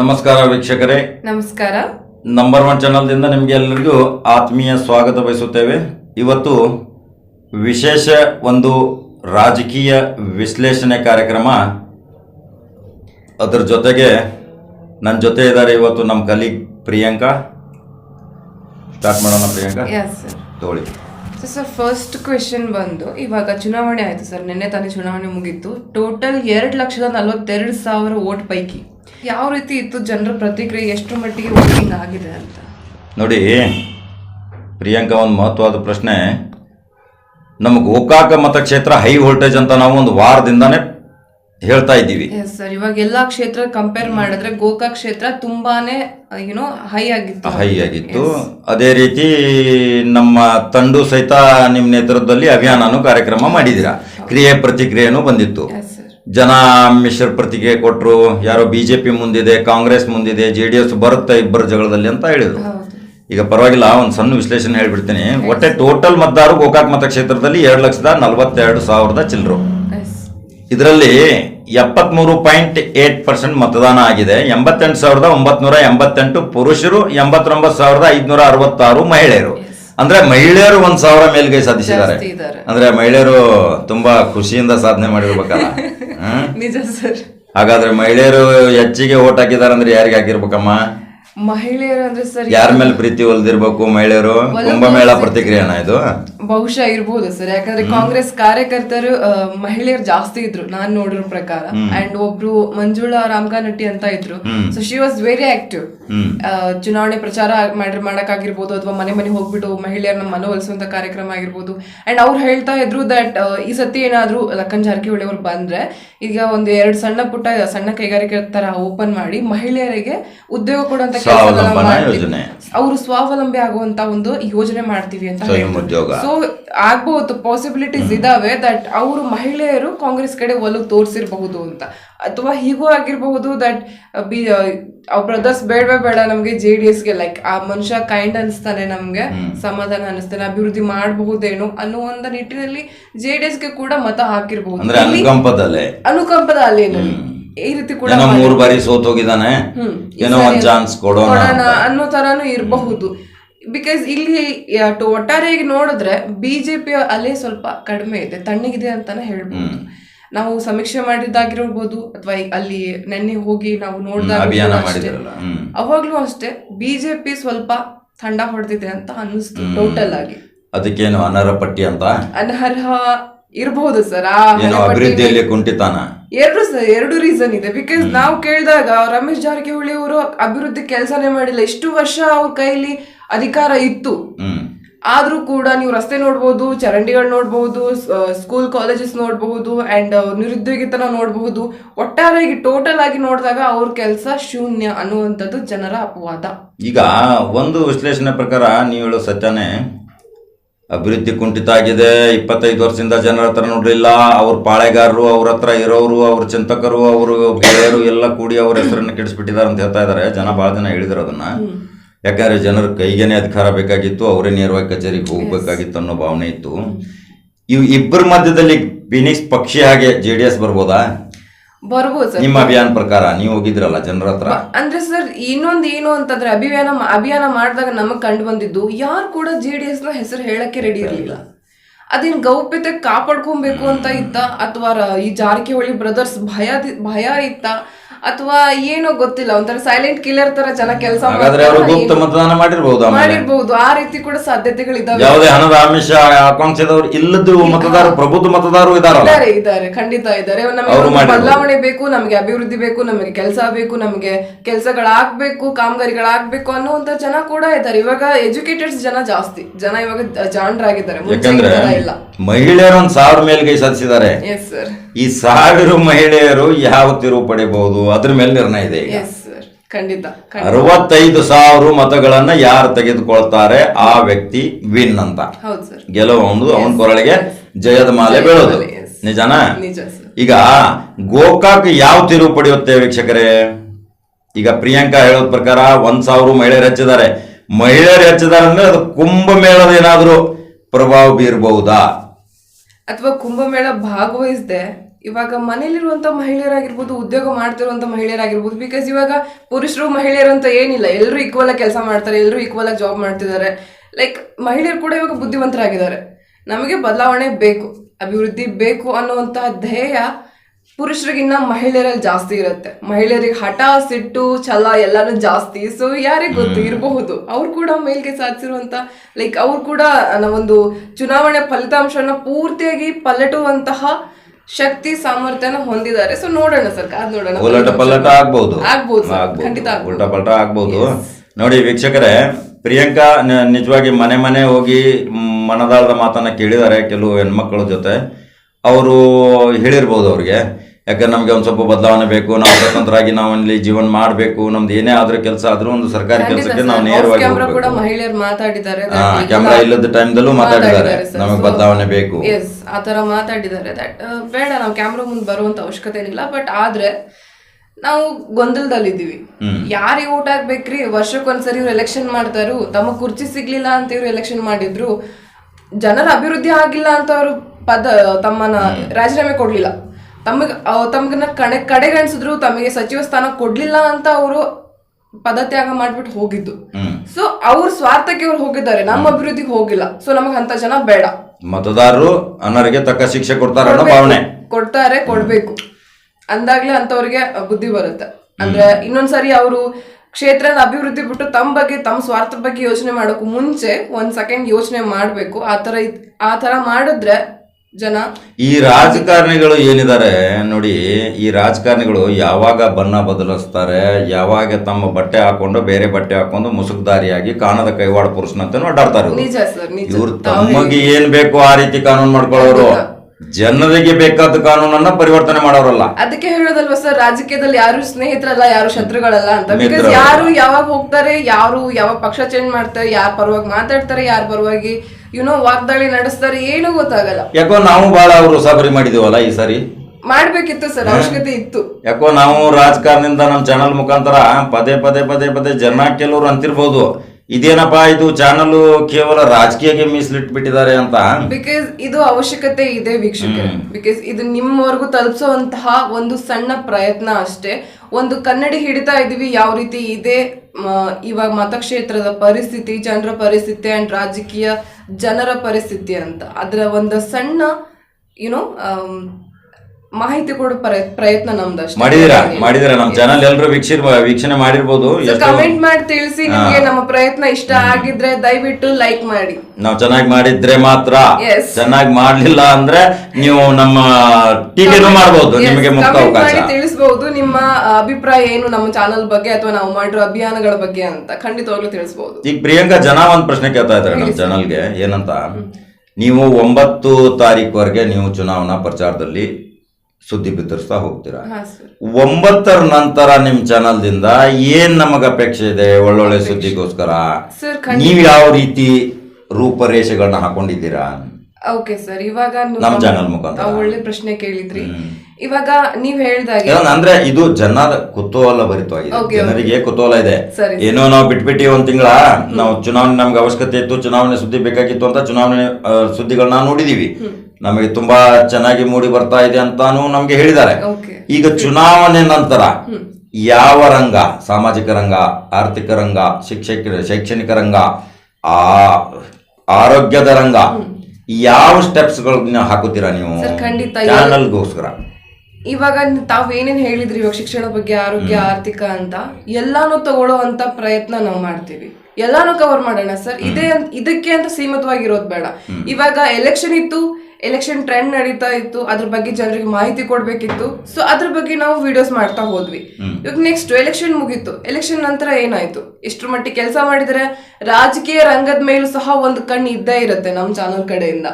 ನಮಸ್ಕಾರ ವೀಕ್ಷಕರೇ. ನಮಸ್ಕಾರ. ನಂಬರ್ ಒನ್ ಚಾನಲ್ದಿಂದ ನಿಮಗೆ ಎಲ್ಲರಿಗೂ ಆತ್ಮೀಯ ಸ್ವಾಗತ ಬಯಸುತ್ತೇವೆ. ಇವತ್ತು ವಿಶೇಷ ಒಂದು ರಾಜಕೀಯ ವಿಶ್ಲೇಷಣೆ ಕಾರ್ಯಕ್ರಮ. ಅದರ ಜೊತೆಗೆ ನನ್ನ ಜೊತೆ ಇದ್ದಾರೆ ಇವತ್ತು ನಮ್ಮ ಕಲೀಗ್ ಪ್ರಿಯಾಂಕಾ. ಸ್ಟಾರ್ಟ್ ಮಾಡೋಣ ಪ್ರಿಯಾಂಕಾ? ತೋಳಿ ಸರ್ ಫಸ್ಟ್ ಕ್ವೆಶನ್ ಬಂದು ಇವಾಗ ಚುನಾವಣೆ ಆಯಿತು ಸರ್ ನಿನ್ನೆ ತಾನೇ ಚುನಾವಣೆ ಮುಗೀತು. ಟೋಟಲ್ ಎರಡು ಲಕ್ಷದ ನಲವತ್ತೆರಡು ಸಾವಿರ ವೋಟ್ ಪೈಕಿ. ಯಾವ ರೀತಿ ಇತ್ತು ಜನರ ಪ್ರತಿಕ್ರಿಯೆ ಎಷ್ಟು ಮಟ್ಟಿಗೆ ವರ್ಕಿಂಗ್ ಆಗಿದೆ ಅಂತ? ನೋಡಿ ಪ್ರಿಯಾಂಕಾ ಒಂದು ಮಹತ್ವದ ಪ್ರಶ್ನೆ. ನಮ್ಮ ಗೋಕಾಕ ಮತಕ್ಷೇತ್ರ ಹೈ ವೋಲ್ಟೇಜ್ ಅಂತ ನಾವು ಒಂದು ವಾರದಿಂದಾನೇ ಹೇಳ್ತಾ ಇದ್ದೀವಿ. ಎಸ್ ಸರ್ ಇವಾಗ ಎಲ್ಲಾ ಕ್ಷೇತ್ರ ಕಂಪೇರ್ ಮಾಡಿದ್ರೆ ಗೋಕಾ ಕ್ಷೇತ್ರ ತುಂಬಾನೇ ಏನೋ ಹೈ ಆಗಿತ್ತು. ಹೈ ಆಗಿತ್ತು. ಅದೇ ರೀತಿ ನಮ್ಮ ತಂಡು ಸಹಿತ ನಿಮ್ಮ ನೇತೃತ್ವದಲ್ಲಿ ಅಭಿಯಾನನು ಕಾರ್ಯಕ್ರಮ ಮಾಡಿದಿರ ಕ್ರಿಯೆ ಪ್ರತಿಕ್ರಿಯೆನೂ ಬಂದಿತ್ತು. ಜನ ಮಿಶ್ರ ಪ್ರತಿಗೆ ಕೊಟ್ಟರು ಯಾರೋ ಬಿಜೆಪಿ ಮುಂದಿದೆ ಕಾಂಗ್ರೆಸ್ ಮುಂದಿದೆ ಜೆ ಡಿ ಎಸ್ ಬರುತ್ತೆ ಇಬ್ಬರ ಜಗಳದಲ್ಲಿ ಅಂತ ಹೇಳಿದ್ರು. ಈಗ ಪರವಾಗಿಲ್ಲ ಒಂದು ಸಣ್ಣ ವಿಶ್ಲೇಷಣೆ ಹೇಳ್ಬಿಡ್ತೀನಿ. ಒಟ್ಟೆ ಟೋಟಲ್ ಮತದಾರರು ಗೋಕಾಕ್ ಮತಕ್ಷೇತ್ರದಲ್ಲಿ ಎರಡು ಲಕ್ಷದ ನಲವತ್ತೆರಡು ಸಾವಿರದ ಚಿಲ್ಲರು ಇದರಲ್ಲಿ ಎಪ್ಪತ್ಮೂರು ಪಾಯಿಂಟ್ ಏಟ್ ಪರ್ಸೆಂಟ್ ಮತದಾನ ಆಗಿದೆ. ಎಂಬತ್ತೆಂಟು ಸಾವಿರದ ಒಂಬತ್ನೂರ ಎಂಬತ್ತೆಂಟು ಪುರುಷರು ಎಂಬತ್ತೊಂಬತ್ತು ಸಾವಿರದ ಐದುನೂರ ಅರವತ್ತಾರು ಮಹಿಳೆಯರು. ಅಂದ್ರೆ ಮಹಿಳೆಯರು ಒಂದ್ ಸಾವಿರ ಮೇಲ್ಗೈ ಸಾಧಿಸಿದ್ದಾರೆ. ಜಾಸ್ತಿ ಇದ್ದಾರೆ. ಅಂದ್ರೆ ಮಹಿಳೆಯರು ತುಂಬಾ ಖುಷಿಯಿಂದ ಸಾಧನೆ ಮಾಡಿರ್ಬೇಕಲ್ಲ. ಹ್ಮ್? ನಿಜ ಸರ್. ಹಾಗಾದ್ರೆ ಮಹಿಳೆಯರು ಹೆಚ್ಚಿಗೆ ಓಟ್ ಹಾಕಿದಾರೆ ಅಂದ್ರೆ ಯಾರಿಗೆ ಹಾಕಿರ್ಬೇಕಮ್ಮ? ಮಹಿಳೆಯರು ಅಂದ್ರೆ ಸರ್ ಯಾರ ಮೇಲೆ ಪ್ರೀತಿ ಹೊಲ್ದಿರ್ಬೇಕು ಮಹಿಳೆಯರು? ಕುಂಭಮೇಳ ಪ್ರತಿಕ್ರಿಯೆನ ಇದು? ಬಹುಶಃ ಇರ್ಬೋದು ಸರ್. ಯಾಕಂದ್ರೆ ಕಾಂಗ್ರೆಸ್ ಕಾರ್ಯಕರ್ತರು ಮಹಿಳೆಯರು ಜಾಸ್ತಿ ಇದ್ರು ನಾನ್ ನೋಡಿರೋ ಪ್ರಕಾರ. ಅಂಡ್ ಒಬ್ರು ಮಂಜುಳಾ ರಾಮಕಾನಟ್ಟಿ ಅಂತ ಇದ್ರು. So she was very active ಚುನಾವಣೆ ಪ್ರಚಾರ ಮಾಡಿ ಮಾಡಕ್ಕಾಗಿರ್ಬೋದು ಅಥವಾ ಮನೆ ಮನೆ ಹೋಗ್ಬಿಟ್ಟು ಮಹಿಳೆಯರನ್ನ ಮನವೊಲಿಸುವಂತ ಕಾರ್ಯಕ್ರಮ ಆಗಿರ್ಬೋದು. ಅಂಡ್ ಅವ್ರು ಹೇಳ್ತಾ ಇದ್ರು ದಟ್ ಈ ಸತಿ ಏನಾದ್ರು ಲಕ್ಕನ್ ಜಾರಕಿಹೊಳಿ ಅವ್ರು ಬಂದ್ರೆ ಈಗ ಒಂದು ಎರಡು ಸಣ್ಣ ಪುಟ್ಟ ಸಣ್ಣ ಕೈಗಾರಿಕೆ ತರ ಓಪನ್ ಮಾಡಿ ಮಹಿಳೆಯರಿಗೆ ಉದ್ಯೋಗ ಕೊಡುವಂತ ಸ್ವಾವಲಂಬನ ಯೋಜನೆ. ಅವರು ಸ್ವಾವಲಂಬಿ ಆಗುವಂತ ಒಂದು ಯೋಜನೆ ಮಾಡ್ತೀವಿ ಅಂತ ಉದ್ಯೋಗ. ಸೊ ಆಗ್ಬಹುದು ಪಾಸಿಬಿಲಿಟೀಸ್ ಇದಾವೆ ದಟ್ ಅವರು ಮಹಿಳೆಯರು ಕಾಂಗ್ರೆಸ್ ಕಡೆ ಒಲು ತೋರಿಸಿರಬಹುದು ಅಂತ. ಅಥವಾ ಹೀಗೂ ಆಗಿರಬಹುದು ದಟ್ ಬಿ ಅವ್ರ ಬ್ರದರ್ಸ್ ಬೇಡವೇ ಬೇಡ ನಮ್ಗೆ ಜೆ ಡಿ ಎಸ್ಗೆ ಲೈಕ್ ಆ ಮನುಷ್ಯ ಕೈಂಡ್ ಅನಿಸ್ತಾನೆ ನಮ್ಗೆ ಸಮಾಧಾನ ಅನಿಸ್ತಾನೆ ಅಭಿವೃದ್ಧಿ ಮಾಡಬಹುದೇನೋ ಅನ್ನೋ ಒಂದು ನಿಟ್ಟಿನಲ್ಲಿ ಜೆ ಡಿ ಎಸ್ಗೆ ಕೂಡ ಮತ ಹಾಕಿರಬಹುದು. ಅನುಕಂಪದ ಅಲೆನಲ್ಲಿ ಈ ರೀತಿ ಕೂಡ ಏನೋ ಮೂರು ಬಾರಿ ಸೋತ್ ಹೋಗಿದ್ದಾನೆ. ಏನೋ ಒಂದ್ ಚಾನ್ಸ್ ಕೊಡೋಣ ಅನ್ನೋ ತರಾನು ಇರಬಹುದು. ಬಿಕಾಸ್ ಇಲ್ಲಿ ಒಟ್ಟಾರೆಯಾಗಿ ನೋಡಿದ್ರೆ ಬಿಜೆಪಿ ಅಲೆ ಸ್ವಲ್ಪ ಕಡಿಮೆ ಇದೆ ತಣ್ಣಗಿದೆ ಅಂತಾನೆ ಹೇಳ್ಬೋದು ನಾವು ಸಮೀಕ್ಷೆ ಮಾಡಿದ್ದಾಗಿರ್ಬೋದು ಅಥವಾ ಅಲ್ಲಿ ನೆನ್ನೆ ಹೋಗಿ ನಾವು ನೋಡಿದಾಗ ಅಭಿಯಾನ ಮಾಡಿದ್ರಲ್ಲ ಹ್ಮ್. ಅವಾಗ್ಲೂ ಅಷ್ಟೇ ಬಿಜೆಪಿ ಸ್ವಲ್ಪ ತಂಡ ಹೊಡೆದಿದೆ ಅಂತ ಅನ್ನಿಸ್ತು ಟೋಟಲ್ ಆಗಿ. ಅದಕ್ಕೇನು ಅನರ್ಹ ಪಟ್ಟಿ ಅಂತ? ಅನರ್ಹ ಇರಬಹುದು ಸರ್ ಆ ಅಭಿವೃದ್ಧಿಯಲ್ಲಿ ಕುಂಠಿತಾನ? ಎರಡು ಎರಡು ರೀಸನ್ ಇದೆ. ಬಿಕಾಸ್ ನಾವು ಕೇಳಿದಾಗ ರಮೇಶ್ ಜಾರಕಿಹೊಳಿ ಅವರು ಅಭಿವೃದ್ಧಿ ಕೆಲಸನೇ ಮಾಡಿಲ್ಲ. ಇಷ್ಟು ವರ್ಷ ಅವ್ರ ಕೈಲಿ ಅಧಿಕಾರ ಇತ್ತು. ಆದ್ರೂ ಕೂಡ ನೀವು ರಸ್ತೆ ನೋಡಬಹುದು ಚರಂಡಿಗಳು ನೋಡಬಹುದು ಸ್ಕೂಲ್ ಕಾಲೇಜಸ್ ನೋಡಬಹುದು ಅಂಡ್ ನಿರುದ್ಯೋಗಿತನ ನೋಡಬಹುದು ಒಟ್ಟಾರೆಯಾಗಿ ಟೋಟಲ್ ಆಗಿ ನೋಡಿದಾಗ ಅವ್ರ ಕೆಲಸ ಶೂನ್ಯ ಅನ್ನುವಂಥದ್ದು ಜನರ ಅಪವಾದ. ಈಗ ಒಂದು ವಿಶ್ಲೇಷಣೆ ಪ್ರಕಾರ ನೀವು ಹೇಳೋ ಸತ್ಯನೇ ಅಭಿವೃದ್ಧಿ ಕುಂಠಿತ ಆಗಿದೆ ಇಪ್ಪತ್ತೈದು ವರ್ಷದಿಂದ ಜನರ ಹತ್ರ ನೋಡಲಿಲ್ಲ ಅವ್ರ ಪಾಳೆಗಾರರು, ಅವ್ರ ಹತ್ರ ಇರೋರು ಅವ್ರ ಚಿಂತಕರು, ಅವರು ಗೆಳೆಯರು ಎಲ್ಲ ಕೂಡಿ ಅವ್ರ ಹೆಸರನ್ನು ಕೆಡಿಸ್ಬಿಟ್ಟಿದ್ದಾರೆ ಅಂತ ಹೇಳ್ತಾ ಇದ್ದಾರೆ ಜನ ಬಹಳ ಜನ ಹೇಳಿದ್ರು ಅದನ್ನ. ಯಾಕಂದ್ರೆ ಜನರ ಕೈಗೇನೆ ಅಧಿಕಾರ ಬೇಕಾಗಿತ್ತು, ಅವರೇ ನೇರವಾಗಿ ಕಚೇರಿಗೆ ಹೋಗ್ಬೇಕಾಗಿತ್ತು ಅನ್ನೋ ಭಾವನೆ ಇತ್ತು. ಇವ್ ಇಬ್ಬರ ಮಧ್ಯದಲ್ಲಿ ಫಿನಿಕ್ಸ್ ಪಕ್ಷಿ ಹಾಗೆ ಜೆ ಡಿ ಎಸ್ ಬರ್ಬೋದಾ? ಬರ್ಬೋದು ಸರ್. ನಿಮ್ಮ ಅಭಿಯಾನ ಪ್ರಕಾರ ನೀವು ಹೋಗಿದ್ರಲ್ಲ ಜನರ ಹತ್ರ? ಅಂದ್ರೆ ಸರ್ ಇನ್ನೊಂದು ಏನು ಅಂತಂದ್ರೆ ಅಭಿಯಾನ ಅಭಿಯಾನ ಮಾಡಿದಾಗ ನಮಗ್ ಕಂಡು ಬಂದಿದ್ದು ಯಾರು ಕೂಡ ಜೆ ಡಿ ಎಸ್ನ ಹೆಸರು ಹೇಳಕ್ಕೆ ರೆಡಿ ಇರಲಿಲ್ಲ. ಅದೇನ್ ಗೌಪ್ಯತೆ ಕಾಪಾಡ್ಕೊಬೇಕು ಅಂತ ಇತ್ತ ಅಥವಾ ಈ ಜಾರಕಿಹೊಳಿ ಬ್ರದರ್ಸ್ ಭಯ ಭಯ ಇತ್ತ? ಅಥವಾ ಏನೋ ಗೊತ್ತಿಲ್ಲ ಒಂಥರ ಸೈಲೆಂಟ್ ಕಿಲ್ಲರ್ ತರ ಜನ ಕೆಲಸ ಹಾಗಾದ್ರೆ ಅವರು ಗುಪ್ತ ಮತದಾನ ಮಾಡಿರ್ಬೋದು ಆಮೇಲೆ. ಮಾಡಿರ್ಬಹುದು ಆ ರೀತಿ ಕೂಡ ಸಾಧ್ಯತೆಗಳಿದಾವೆ ಯಾವುದೇ ಹಣದ ಆಮಿಷ ಆಕಾಂಕ್ಷದವ್ರು ಇಲ್ಲದ್ದು ಮತದಾರರು ಪ್ರಬುದ್ಧ ಮತದಾರರು ಇದಾರಲ್ಲ ಇದ್ದಾರೆ ಇದ್ದಾರೆ. ಖಂಡಿತ ಇದ್ದಾರೆ. ನಮಗೆ ಅವ್ರು ಒಂದು ಮಾಡಿರ್ಬೋದು. ಬದಲಾವಣೆ ಬೇಕು ನಮಗೆ ಅಭಿವೃದ್ಧಿ ಬೇಕು ನಮಗೆ ಕೆಲಸ ಬೇಕು ನಮಗೆ ಕೆಲಸಗಳಾಗ್ಬೇಕು ಕಾಮಗಾರಿಗಳಾಗ್ಬೇಕು ಅನ್ನುವಂತ ಜನ ಕೂಡ ಇದ್ದಾರೆ. ಇವಾಗ ಎಜುಕೇಟೆಡ್ಸ್ ಜನ ಜಾಸ್ತಿ. ಜನ ಇವಾಗ ಜಾಣರಾಗಿದ್ದಾರೆ ಮುಂಚೆ ಯಾಕಂದ್ರೆ ತರ ಇಲ್ಲ. ಮಹಿಳೆಯರು ಒಂದ್ ಸಾವಿರ ಮೇಲ್ಗೈ ಸಾಧಿಸಿದ್ದಾರೆ. ಎಸ್ ಸರ್ ಈ ಸಾವಿರ ಮಹಿಳೆಯರು ಯಾವ ತಿರುವು ಪಡಿಬಹುದು? ಅದ್ರ ಮೇಲೆ ನಿರ್ಣಯ ಇದೆ ಈಗ. ಎಸ್ ಸರ್ ಖಂಡಿತ ಖಂಡಿತ. ಅರವತ್ತೈದು ಸಾವಿರ ಮತಗಳನ್ನ ಯಾರು ತೆಗೆದುಕೊಳ್ತಾರೆ? ಆ ವ್ಯಕ್ತಿ ವಿನ್ ಅಂತ. ಹೌದು ಸರ್ ಗೆಲುವು ಒಂದು ಅವನ ಕೊರಳಿಗೆ ಜಯದ ಮಾಲೆ ಬೀಳೋದು. yes. ನಿಜನಾ? ನಿಜ ಸರ್ ಈಗ ಗೋಕಾಕ್ ಯಾವ ತಿರುವು ಪಡೆಯುತ್ತೆ ವೀಕ್ಷಕರೇ? ಈಗ ಪ್ರಿಯಾಂಕಾ ಹೇಳೋದ್ ಪ್ರಕಾರ ಒಂದ್ ಸಾವಿರ ಮಹಿಳೆಯರು ಹೆಚ್ಚಿದ್ದಾರೆ. ಮಹಿಳೆಯರು ಹೆಚ್ಚಿದ್ದಾರೆ ಅಂದ್ರೆ ಅದು ಕುಂಭಮೇಳದ ಏನಾದರೂ ಪ್ರಭಾವ ಬೀರಬಹುದಾ? ಅಥವಾ ಕುಂಭಮೇಳ ಭಾಗವಹಿಸದೆ ಇವಾಗ ಮನೇಲಿರುವಂಥ ಮಹಿಳೆಯರಾಗಿರ್ಬೋದು ಉದ್ಯೋಗ ಮಾಡ್ತಿರುವಂಥ ಮಹಿಳೆಯರಾಗಿರ್ಬೋದು ಬಿಕಾಸ್ ಇವಾಗ ಪುರುಷರು ಮಹಿಳೆಯರು ಅಂತ ಏನಿಲ್ಲ. ಎಲ್ಲರೂ ಈಕ್ವಲ್ ಆಗಿ ಕೆಲಸ ಮಾಡ್ತಾರೆ ಎಲ್ಲರೂ ಈಕ್ವಲ್ ಆಗಿ ಜಾಬ್ ಮಾಡ್ತಿದ್ದಾರೆ. ಲೈಕ್ ಮಹಿಳೆಯರು ಕೂಡ ಇವಾಗ ಬುದ್ಧಿವಂತರಾಗಿದ್ದಾರೆ. ನಮಗೆ ಬದಲಾವಣೆ ಬೇಕು ಅಭಿವೃದ್ಧಿ ಬೇಕು ಅನ್ನುವಂತಹ ಧ್ಯೇಯ ಪುರುಷರಿಗಿನ್ನ ಮಹಿಳೆಯರಲ್ಲಿ ಜಾಸ್ತಿ ಇರುತ್ತೆ. ಮಹಿಳೆಯರಿಗೆ ಹಠ ಸಿಟ್ಟು ಛಲ ಎಲ್ಲಾನು ಜಾಸ್ತಿ. ಸೊ ಯಾರಿಗೆ ಗೊತ್ತು? ಇರಬಹುದು. ಅವ್ರು ಕೂಡ ಮೇಲ್ಗೆ ಸಾಧಿಸಿರುವಂತ ಲೈಕ್ ಅವ್ರು ಕೂಡ ಒಂದು ಚುನಾವಣೆ ಫಲಿತಾಂಶವನ್ನ ಪೂರ್ತಿಯಾಗಿ ಪಲ್ಲಟುವಂತಹ ಶಕ್ತಿ ಸಾಮರ್ಥ್ಯನ ಹೊಂದಿದ್ದಾರೆ. ಸೊ ನೋಡೋಣ ಸರ್ ಕಾದ್ ನೋಡೋಣ. ಉಲಟ ಪಲ್ಲಟ ಆಗ್ಬಹುದು sir. ಖಂಡಿತ. ಉಲ್ಟಾ ಪಲ್ಟ ಆಗ್ಬಹುದು ನೋಡಿ ವೀಕ್ಷಕರೇ ಪ್ರಿಯಾಂಕಾ ನ- ನಿಜವಾಗಿ ಮನೆ ಮನೆ ಹೋಗಿ ಮ್, ಮನದಾಳದ ಮಾತನ್ನ ಕೇಳಿದ್ದಾರೆ ಕೆಲವು ಹೆಣ್ಮಕ್ಳ ಜೊತೆ. ಅವರು ಹೇಳಿರ್ಬೋದು ಅವ್ರಿಗೆ ಯಾಕಂದ್ರೆ ನಮ್ಗೆ ಒಂದ್ ಸ್ವಲ್ಪ ಬದಲಾವಣೆ ಬೇಕು ನಾವು ಸ್ವತಂತ್ರರಾಗಿ ನಾವು ಇಲ್ಲಿ ಜೀವನ ಮಾಡಬೇಕು ನಮ್ದು ಏನೇ ಆದ್ರೂ ಕೆಲಸ ಆದ್ರೂ ಒಂದು ಸರ್ಕಾರಿ ಕೆಲಸಕ್ಕೆ ನಾವು ನೇರವಾಗಿ ಕ್ಯಾಮ್ರಾ ಕೂಡ ಹೋಗ್ಬೇಕು ಮಹಿಳೆಯರು ಮಾತಾಡಿದ್ದಾರೆ ಕ್ಯಾಮ್ರಾ ಇಲ್ಲದ ಟೈಮ್ದಲ್ಲೂ ಮಾತಾಡಿದ್ದಾರೆ. ನಮಗೆ ಬದಲಾವಣೆ ಬೇಕು. ಎಸ್ ಆ ತರ ಮಾತಾಡಿದ್ದಾರೆ. ಬೇಡ ನಾವು ಕ್ಯಾಮ್ರಾ ಮುಂದೆ ಬರುವಂತ ಅವಶ್ಯಕತೆ ಏನಿಲ್ಲ ಬಟ್ ಆದ್ರೆ ನಾವು ಗೊಂದಲದಲ್ಲಿದ್ದೀವಿ. ಯಾರಿಗೆ ಓಟ್ ಹಾಕ್ಬೇಕ್ರಿ? ವರ್ಷಕ್ಕೊಂದ್ಸರಿ ಇವ್ರು ಎಲೆಕ್ಷನ್ ಮಾಡ್ತಾರು ತಮ್ಮ ಕುರ್ಚಿ ಸಿಗ್ಲಿಲ್ಲ ಅಂತ ಇವ್ರು ಎಲೆಕ್ಷನ್ ಮಾಡಿದ್ರು ಜನರ ಅಭಿವೃದ್ಧಿ ಆಗಿಲ್ಲ ಅಂತ ಅವರು ಪದ ತಮ್ಮನ್ನ ರಾಜೀನಾಮೆ ಕೊಡ್ಲಿಲ್ಲ. ತಮಗ್ ತಮಗನ್ನ ಕಡೆ ಕಡೆಗಣಿಸಿದ್ರು ತಮಗೆ ಸಚಿವ ಸ್ಥಾನ ಕೊಡ್ಲಿಲ್ಲ ಅಂತ ಅವರು ಪದತ್ಯಾಗ ಮಾಡ್ಬಿಟ್ಟು ಹೋಗಿದ್ದು. ಸೊ ಅವ್ರ ಸ್ವಾರ್ಥಕ್ಕೆ ಅವ್ರು ಹೋಗಿದ್ದಾರೆ. ನಮ್ಮ ಅಭಿವೃದ್ಧಿಗೆ ಹೋಗಿಲ್ಲ. ಸೊ ನಮಗ್ ಅಂತ ಜನ ಬೇಡ. ಮತದಾರರು ಅನರ್ಗೆ ತಕ್ಕ ಶಿಕ್ಷೆ ಕೊಡ್ತಾರೆ ಅನ್ನೋ ಭಾವನೆ. ಕೊಡ್ತಾರೆ ಕೊಡ್ಬೇಕು. ಅಂದಾಗ್ಲೇ ಅಂತವ್ರಿಗೆ ಬುದ್ಧಿ ಬರುತ್ತೆ. ಅಂದ್ರೆ ಇನ್ನೊಂದ್ಸರಿ ಅವರು ಕ್ಷೇತ್ರದ ಅಭಿವೃದ್ಧಿ ಬಿಟ್ಟು ತಮ್ಮ ಬಗ್ಗೆ ತಮ್ಮ ಸ್ವಾರ್ಥ ಬಗ್ಗೆ ಯೋಚನೆ ಮಾಡೋಕು ಮುಂಚೆ ಒಂದ್ ಸೆಕೆಂಡ್ ಯೋಚನೆ ಮಾಡ್ಬೇಕು. ಆ ತರ ಆ ತರ ಮಾಡಿದ್ರೆ ಜನ? ಈ ರಾಜಕಾರಣಿಗಳು ಏನಿದ್ದಾರೆ ನೋಡಿ ಈ ರಾಜಕಾರಣಿಗಳು ಯಾವಾಗ ಬಣ್ಣ ಬದಲಿಸ್ತಾರೆ ಯಾವಾಗ ತಮ್ಮ ಬಟ್ಟೆ ಹಾಕೊಂಡು ಬೇರೆ ಬಟ್ಟೆ ಹಾಕೊಂಡು ಮುಸುಕ್ದಾರಿಯಾಗಿ ಕಾಣದ ಕೈವಾಡ ಪುರುಷನಂತ ಓಡಾಡ್ತಾರೆ ಇವ್ರು. ನಿಜ ಇವ್ರು ತಮಗೆ ಏನ್ ಬೇಕು ಆ ರೀತಿ ಕಾನೂನು ಮಾಡ್ಕೊಳ್ಳೋರು. ಜನರಿಗೆ ಬೇಕಾದ ಕಾನೂನನ್ನ ಪರಿವರ್ತನೆ ಮಾಡೋರಲ್ಲ. ಅದಕ್ಕೆ ಹೇಳೋದಲ್ವಾ ಸರ್ ರಾಜಕೀಯದಲ್ಲಿ ಯಾರು ಸ್ನೇಹಿತರಲ್ಲ ಯಾರು ಶತ್ರುಗಳಲ್ಲ ಅಂತ? ಬಿಕಾಸ್ ಯಾರು ಯಾವಾಗ ಹೋಗ್ತಾರೆ ಯಾರು ಯಾವಾಗ ಪಕ್ಷ ಚೇಂಜ್ ಮಾಡ್ತಾರೆ ಯಾರ ಪರವಾಗಿ ಮಾತಾಡ್ತಾರೆ ಯಾರ ಪರವಾಗಿ ಯುನೋ ವಾಗ್ದಾಳಿ ನಡೆಸ್ತಾರೆ ಏನು ಗೊತ್ತಾಗಲ್ಲ. ಯಾಕೋ ನಾವು ಬಹಳ ಅವರು ಸಬರಿ ಮಾಡಿದೀವಲ್ಲ ಈ ಸಾರಿ? ಮಾಡ್ಬೇಕಿತ್ತು ಸರ್ ಅವಶ್ಯಕತೆ ಇತ್ತು. ಯಾಕೋ ನಾವು ರಾಜಕಾರಣದಿಂದ ನಮ್ಮ ಚಾನಲ್ ಮುಖಾಂತರ ಪದೇ ಪದೇ ಪದೇ ಪದೇ ಜನ ಕೆಲವರು ಅಂತಿರ್ಬೋದು. ಇದೇನಪ್ಪ ಇದು ಚಾನಲ್ ಕೇವಲ ರಾಜಕೀಯಕ್ಕೆ ಮೀಸಲಿಟ್ಬಿಟ್ಟಿದ್ದಾರೆ ಅಂತ? ಬಿಕಾಸ್ ಇದು ಅವಶ್ಯಕತೆ ಇದೆ ವೀಕ್ಷಕರೇ. ಬಿಕಾಸ್ ಇದು ನಿಮ್ಮವರೆಗೂ ತಲುಪಿಸುವಂತಹ ಒಂದು ಸಣ್ಣ ಪ್ರಯತ್ನ ಅಷ್ಟೇ. ಒಂದು ಕನ್ನಡಿ ಹಿಡಿತಾ ಇದೀವಿ ಯಾವ ರೀತಿ ಇದೆ ಇವಾಗ ಮತಕ್ಷೇತ್ರದ ಪರಿಸ್ಥಿತಿ ಜನರ ಪರಿಸ್ಥಿತಿ ಅಂಡ್ ರಾಜಕೀಯ ಜನರ ಪರಿಸ್ಥಿತಿ ಅಂತ. ಅದರ ಒಂದು ಸಣ್ಣ ಯುನೋ ಮಾಹಿತಿ ಕೊಡೋ ಪ್ರಯ- ಪ್ರಯತ್ನ ನಮ್ದಷ್ಟೇ. ಮಾಡಿದಿರಾ ಮಾಡಿದಿರಾ ನಮ್ಮ ಚಾನಲ್ ಎಲ್ಲರೂ ವೀಕ್ಷಿ ವೀಕ್ಷಣೆ ಮಾಡಿರ್ಬೋದು. ಎಷ್ಟೋ ಕಮೆಂಟ್ ಮಾಡಿ ತಿಳಿಸಿ ನಿಮ್ಗೆ ನಮ್ಮ ಪ್ರಯತ್ನ ಇಷ್ಟ ಆಗಿದ್ರೆ ದಯವಿಟ್ಟು ಲೈಕ್ ಮಾಡಿ. ನಾವು ಚೆನ್ನಾಗಿ ಮಾಡಿದ್ರೆ ಮಾತ್ರ. Yes. ಚೆನ್ನಾಗಿ ಮಾಡ್ಲಿಲ್ಲ ಅಂದ್ರೆ ನೀವು ನಮ್ಮ ಟೀಕೆನೂ ಮಾಡಬಹುದು Yes, ನಿಮಗೆ ಮುಕ್ತ comment ಅವಕಾಶ. ಮಾಡಿ ತಿಳಿಸಬಹುದು ನಿಮ್ಮ ಆ, ಅಭಿಪ್ರಾಯ ಏನು ನಮ್ಮ ಚಾನೆಲ್ ಬಗ್ಗೆ ಅಥವಾ ನಾವು ಮಾಡಿರೋ ಅಭಿಯಾನಗಳ ಬಗ್ಗೆ ಅಂತ. ಖಂಡಿತವಾಗ್ಲೂ ತಿಳಿಸಬಹುದು ಈಗ ಪ್ರಿಯಾಂಕಾ ಜನ ಒಂದ್ ಪ್ರಶ್ನೆ ಕೇಳ್ತಾ ಇದ್ದಾರೆ ನಮ್ಮ ಚಾನಲ್ಗೆ. ಏನಂತ? ನೀವು ಒಂಬತ್ತು ತಾರೀಕುವರೆಗೆ ನೀವು ಚುನಾವಣಾ ಪ್ರಚಾರದಲ್ಲಿ ಸುದ್ದಿ ಬಿತ್ತರಿಸ್ತಾ ಹೋಗ್ತೀರಾ? ಒಂಬತ್ತರ ನಂತರ ನಿಮ್ ಚಾನಲ್ದಿಂದ ಏನ್ ನಮಗ ಅಪೇಕ್ಷೆ ಇದೆ? ಒಳ್ಳೊಳ್ಳೆ ಸುದ್ದಿಗೋಸ್ಕರ. ನೀವ್ ಯಾವ ರೀತಿ ರೂಪರೇಷೆಗಳನ್ನ ಹಾಕೊಂಡಿದ್ದೀರಾ? Okay sir. ಇವಾಗ ನೀವು ನಮ್ ಚಾನಲ್ ಮುಖಾಂತರ. ಒಳ್ಳೆ ಪ್ರಶ್ನೆ ಕೇಳಿದ್ರಿ. ಇವಾಗ ನೀವ್ ಹೇಳ್ದಾಗೆ ಅಂದ್ರೆ ಇದು ಜನರ ಕುತೂಹಲ ಭರಿತವಾಗಿದೆ. ಜನರಿಗೆ ಕುತೂಹಲ ಇದೆ. ಏನೋ ನಾವು ಬಿಟ್ಬಿಟ್ಟಿ ಒಂದ್ ತಿಂಗಳ ನಾವು ಚುನಾವಣೆ ನಮ್ಗೆ ಅವಶ್ಯಕತೆ ಇತ್ತು ಚುನಾವಣೆ ಸುದ್ದಿ ಬೇಕಾಗಿತ್ತು ಅಂತ ಚುನಾವಣೆ ಸುದ್ದಿಗಳನ್ನ ನೋಡಿದೀವಿ. ನಮಗೆ ತುಂಬಾ ಚೆನ್ನಾಗಿ ಮೂಡಿ ಬರ್ತಾ ಇದೆ ಅಂತಾನು ನಮ್ಗೆ ಹೇಳಿದ್ದಾರೆ. ಈಗ ಚುನಾವಣೆ ನಂತರ ಯಾವ ರಂಗ ಸಾಮಾಜಿಕ ರಂಗ ಆರ್ಥಿಕ ರಂಗ ಶಿಕ್ಷಕ ಶೈಕ್ಷಣಿಕ ರಂಗ ಆ ಆರೋಗ್ಯದ ರಂಗ ಯಾವ ಸ್ಟೆಪ್ಸ್ ಗಳನ್ನ ಹಾಕುತ್ತೀರಾ ನೀವು. ಚಾನಲ್ಗೋಸ್ಕರ. ಇವಾಗ ತಾವು ಏನೇನ್ ಹೇಳಿದ್ರಿ ಇವಾಗ ಶಿಕ್ಷಣ ಬಗ್ಗೆ ಆರೋಗ್ಯ ಆರ್ಥಿಕ ಅಂತ ಎಲ್ಲಾನು ತಗೊಳ್ಳೋ ಅಂತ ಪ್ರಯತ್ನ ನಾವು ಮಾಡ್ತೀವಿ. ಎಲ್ಲಾನು ಕವರ್ ಮಾಡೋಣ ಸರ್. ಇದೇ ಇದಕ್ಕೆ ಅಂತ ಸೀಮಿತವಾಗಿರೋದು ಬೇಡ. ಇವಾಗ ಎಲೆಕ್ಷನ್ ಇತ್ತು ಎಲೆಕ್ಷನ್ ಟ್ರೆಂಡ್ ನಡೀತಾ ಇತ್ತು ಅದ್ರ ಬಗ್ಗೆ ಜನರಿಗೆ ಮಾಹಿತಿ ಕೊಡ್ಬೇಕಿತ್ತು. ಸೊ ಅದ್ರ ಬಗ್ಗೆ ನಾವು ವಿಡಿಯೋಸ್ ಮಾಡ್ತಾ ಹೋದ್ವಿ. ಇವಾಗ ನೆಕ್ಸ್ಟ್ ಎಲೆಕ್ಷನ್ ಮುಗೀತು. ಎಲೆಕ್ಷನ್ ನಂತರ ಏನಾಯ್ತು? ಇಷ್ಟ್ರ ಮಟ್ಟಿಗೆ ಕೆಲಸ ಮಾಡಿದ್ರೆ ರಾಜಕೀಯ ರಂಗದ ಮೇಲೂ ಸಹ ಒಂದು ಕಣ್ಣು ಇದ್ದೇ ಇರುತ್ತೆ ನಮ್ ಚಾನಲ್ ಕಡೆಯಿಂದ.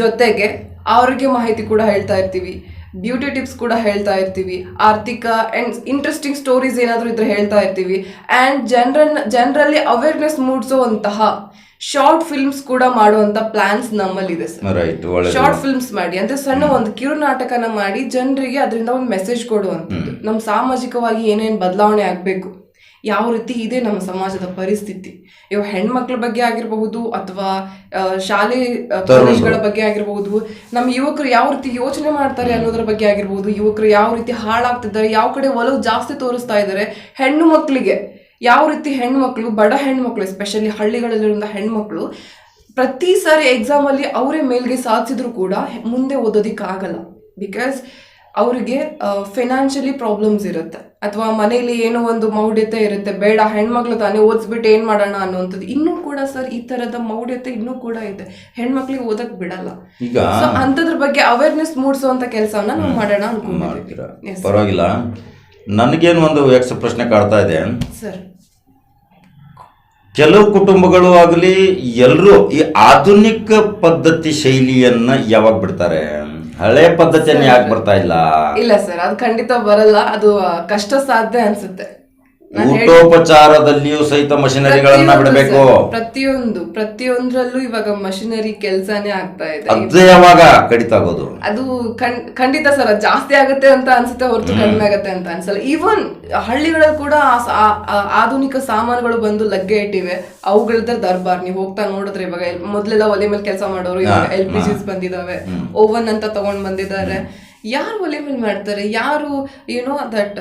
ಜೊತೆಗೆ ಅವ್ರಿಗೆ ಮಾಹಿತಿ ಕೂಡ ಹೇಳ್ತಾ ಇರ್ತೀವಿ. ಬ್ಯೂಟಿ ಟಿಪ್ಸ್ ಕೂಡ ಹೇಳ್ತಾ ಇರ್ತೀವಿ. ಆರ್ಥಿಕ ಅಂಡ್ ಇಂಟ್ರೆಸ್ಟಿಂಗ್ ಸ್ಟೋರೀಸ್ ಏನಾದರೂ ಇದ್ರೆ ಹೇಳ್ತಾ ಇರ್ತೀವಿ. ಅಂಡ್ ಜನರನ್ನ ಜನರಲ್ಲಿ ಅವೇರ್ನೆಸ್ ಮೂಡಿಸುವಂತಹ ಶಾರ್ಟ್ ಫಿಲ್ಮ್ಸ್ ಕೂಡ ಮಾಡುವಂತ ಪ್ಲಾನ್ಸ್ ನಮ್ಮಲ್ಲಿದೆ ಸರ್. ಶಾರ್ಟ್ ಫಿಲ್ಮ್ಸ್ ಮಾಡಿ. ಅಂದ್ರೆ ಸಣ್ಣ ಒಂದು ಕಿರು ನಾಟಕನ ಮಾಡಿ ಜನರಿಗೆ ಅದರಿಂದ ಒಂದು ಮೆಸೇಜ್ ಕೊಡುವಂಥದ್ದು. ನಮ್ ಸಾಮಾಜಿಕವಾಗಿ ಏನೇನ್ ಬದಲಾವಣೆ ಆಗ್ಬೇಕು ಯಾವ ರೀತಿ ಇದೆ ನಮ್ಮ ಸಮಾಜದ ಪರಿಸ್ಥಿತಿ? ಇವ್ ಹೆಣ್ಮಕ್ಳ ಬಗ್ಗೆ ಆಗಿರಬಹುದು ಅಥವಾ ಶಾಲೆ ಕಾಲೇಜ್ಗಳ ಬಗ್ಗೆ ಆಗಿರಬಹುದು ನಮ್ಮ ಯುವಕರು ಯಾವ ರೀತಿ ಯೋಚನೆ ಮಾಡ್ತಾರೆ ಅನ್ನೋದ್ರ ಬಗ್ಗೆ ಆಗಿರಬಹುದು ಯುವಕರು ಯಾವ ರೀತಿ ಹಾಳಾಗ್ತಿದ್ದಾರೆ ಯಾವ ಕಡೆ ಒಲವು ಜಾಸ್ತಿ ತೋರಿಸ್ತಾ ಇದ್ದಾರೆ ಹೆಣ್ಣು ಮಕ್ಕಳಿಗೆ ಯಾವ ರೀತಿ ಹೆಣ್ಮಕ್ಳು ಬಡ ಹೆಣ್ಮಕ್ಳು ಎಸ್ಪೆಷಲಿ ಹಳ್ಳಿಗಳಲ್ಲಿರುವ ಹೆಣ್ಮಕ್ಳು ಪ್ರತಿ ಸಾರಿ ಎಕ್ಸಾಮ್ ಅಲ್ಲಿ ಅವರೇ ಮೇಲ್ಗೆ ಸಾಧಿಸಿದ್ರು ಕೂಡ ಮುಂದೆ ಓದೋದಿಕ್ಕಾಗಲ್ಲ. ಬಿಕಾಸ್ ಅವರಿಗೆ ಫಿನಾನ್ಷಿಯಲಿ ಪ್ರಾಬ್ಲಮ್ಸ್ ಇರುತ್ತೆ. ಅಥವಾ ಮನೇಲಿ ಏನೋ ಒಂದು ಮೌಢ್ಯತೆ ಇರುತ್ತೆ ಬೇಡ ಹೆಣ್ಮಕ್ಳು ತಾನೇ ಓದಿಸ್ಬಿಟ್ಟು ಏನು ಮಾಡೋಣ ಅನ್ನುವಂಥದ್ದು. ಇನ್ನೂ ಕೂಡ ಸರ್ ಈ ತರದ ಮೌಢ್ಯತೆ ಇನ್ನೂ ಕೂಡ ಇದೆ. ಹೆಣ್ಮಕ್ಳಿಗೆ ಓದಕ್ ಬಿಡಲ್ಲ. ಈಗ ಸೊ ಅಂಥದ್ರ ಬಗ್ಗೆ ಅವೇರ್ನೆಸ್ ಮೂಡಿಸುವಂತ ಕೆಲಸವನ್ನ ನಾವು ಮಾಡೋಣ ಅನ್ಕೊಂಡಿದ್ದೀವಿ ಪರವಾಗಿಲ್ಲ. ನನಗೇನು ಒಂದು ಯಕ್ಷ ಪ್ರಶ್ನೆ ಕಾಡ್ತಾ ಇದೆ. ಸರ್ ಕೆಲವು ಕುಟುಂಬಗಳು ಆಗಲಿ ಎಲ್ಲರೂ ಈ ಆಧುನಿಕ ಪದ್ಧತಿ ಶೈಲಿಯನ್ನ ಯಾವಾಗ ಬಿಡ್ತಾರೆ? ಹಳೆ ಪದ್ಧತಿಯನ್ನು ಯಾಕೆ ಬರ್ತಾ ಇಲ್ಲ? ಇಲ್ಲ ಸರ್ ಅದು ಖಂಡಿತ ಬರಲ್ಲ. ಅದು ಕಷ್ಟ ಸಾಧ್ಯ ಅನ್ಸುತ್ತೆ. ಊಟೋಪಚಾರದಲ್ಲಿಯೂ ಸಹಿತ ಮಷಿನರಿಗಳನ್ನ ಬಿಡಬೇಕು. ಪ್ರತಿಯೊಂದು ಪ್ರತಿಯೊಂದ್ರಲ್ಲೂ ಇವಾಗ ಮಷಿನರಿ ಕೆಲಸನೇ ಆಗ್ತಾ ಇದೆ. ಅದೇ ಯಾವಾಗ ಕಡಿತ ಆಗೋದು? ಅದು ಖಂಡಿತ ಸರ್ ಜಾಸ್ತಿ ಆಗುತ್ತೆ ಅಂತ ಅನ್ಸುತ್ತೆ ಹೊರತು ಕಡಿಮೆ ಆಗುತ್ತೆ ಅಂತ ಅನ್ಸಲ್ಲ. ಈವನ್ ಹಳ್ಳಿಗಳಲ್ಲಿ ಕೂಡ ಆಧುನಿಕ ಸಾಮಾನುಗಳು ಬಂದು ಲಗ್ಗೆ ಇಟ್ಟಿವೆ. ಅವುಗಳದ ದರ್ಬಾರ್. ನೀವು ಹೋಗ್ತಾ ನೋಡಿದ್ರೆ ಇವಾಗ ಮೊದಲೆಲ್ಲ ಒಲೆ ಮೇಲೆ ಕೆಲಸ ಮಾಡೋರು ಇವಾಗ ಎಲ್ ಪಿ ಜಿಸ್ ಬಂದಿದಾವೆ. ಓವನ್ ಅಂತ ತಗೊಂಡ್ ಬಂದಿದ್ದಾರೆ. ಯಾರು ಒಲೆ ಮೇಲೆ ಮಾಡ್ತಾರೆ? ಯಾರು ಏನೋ ದಟ್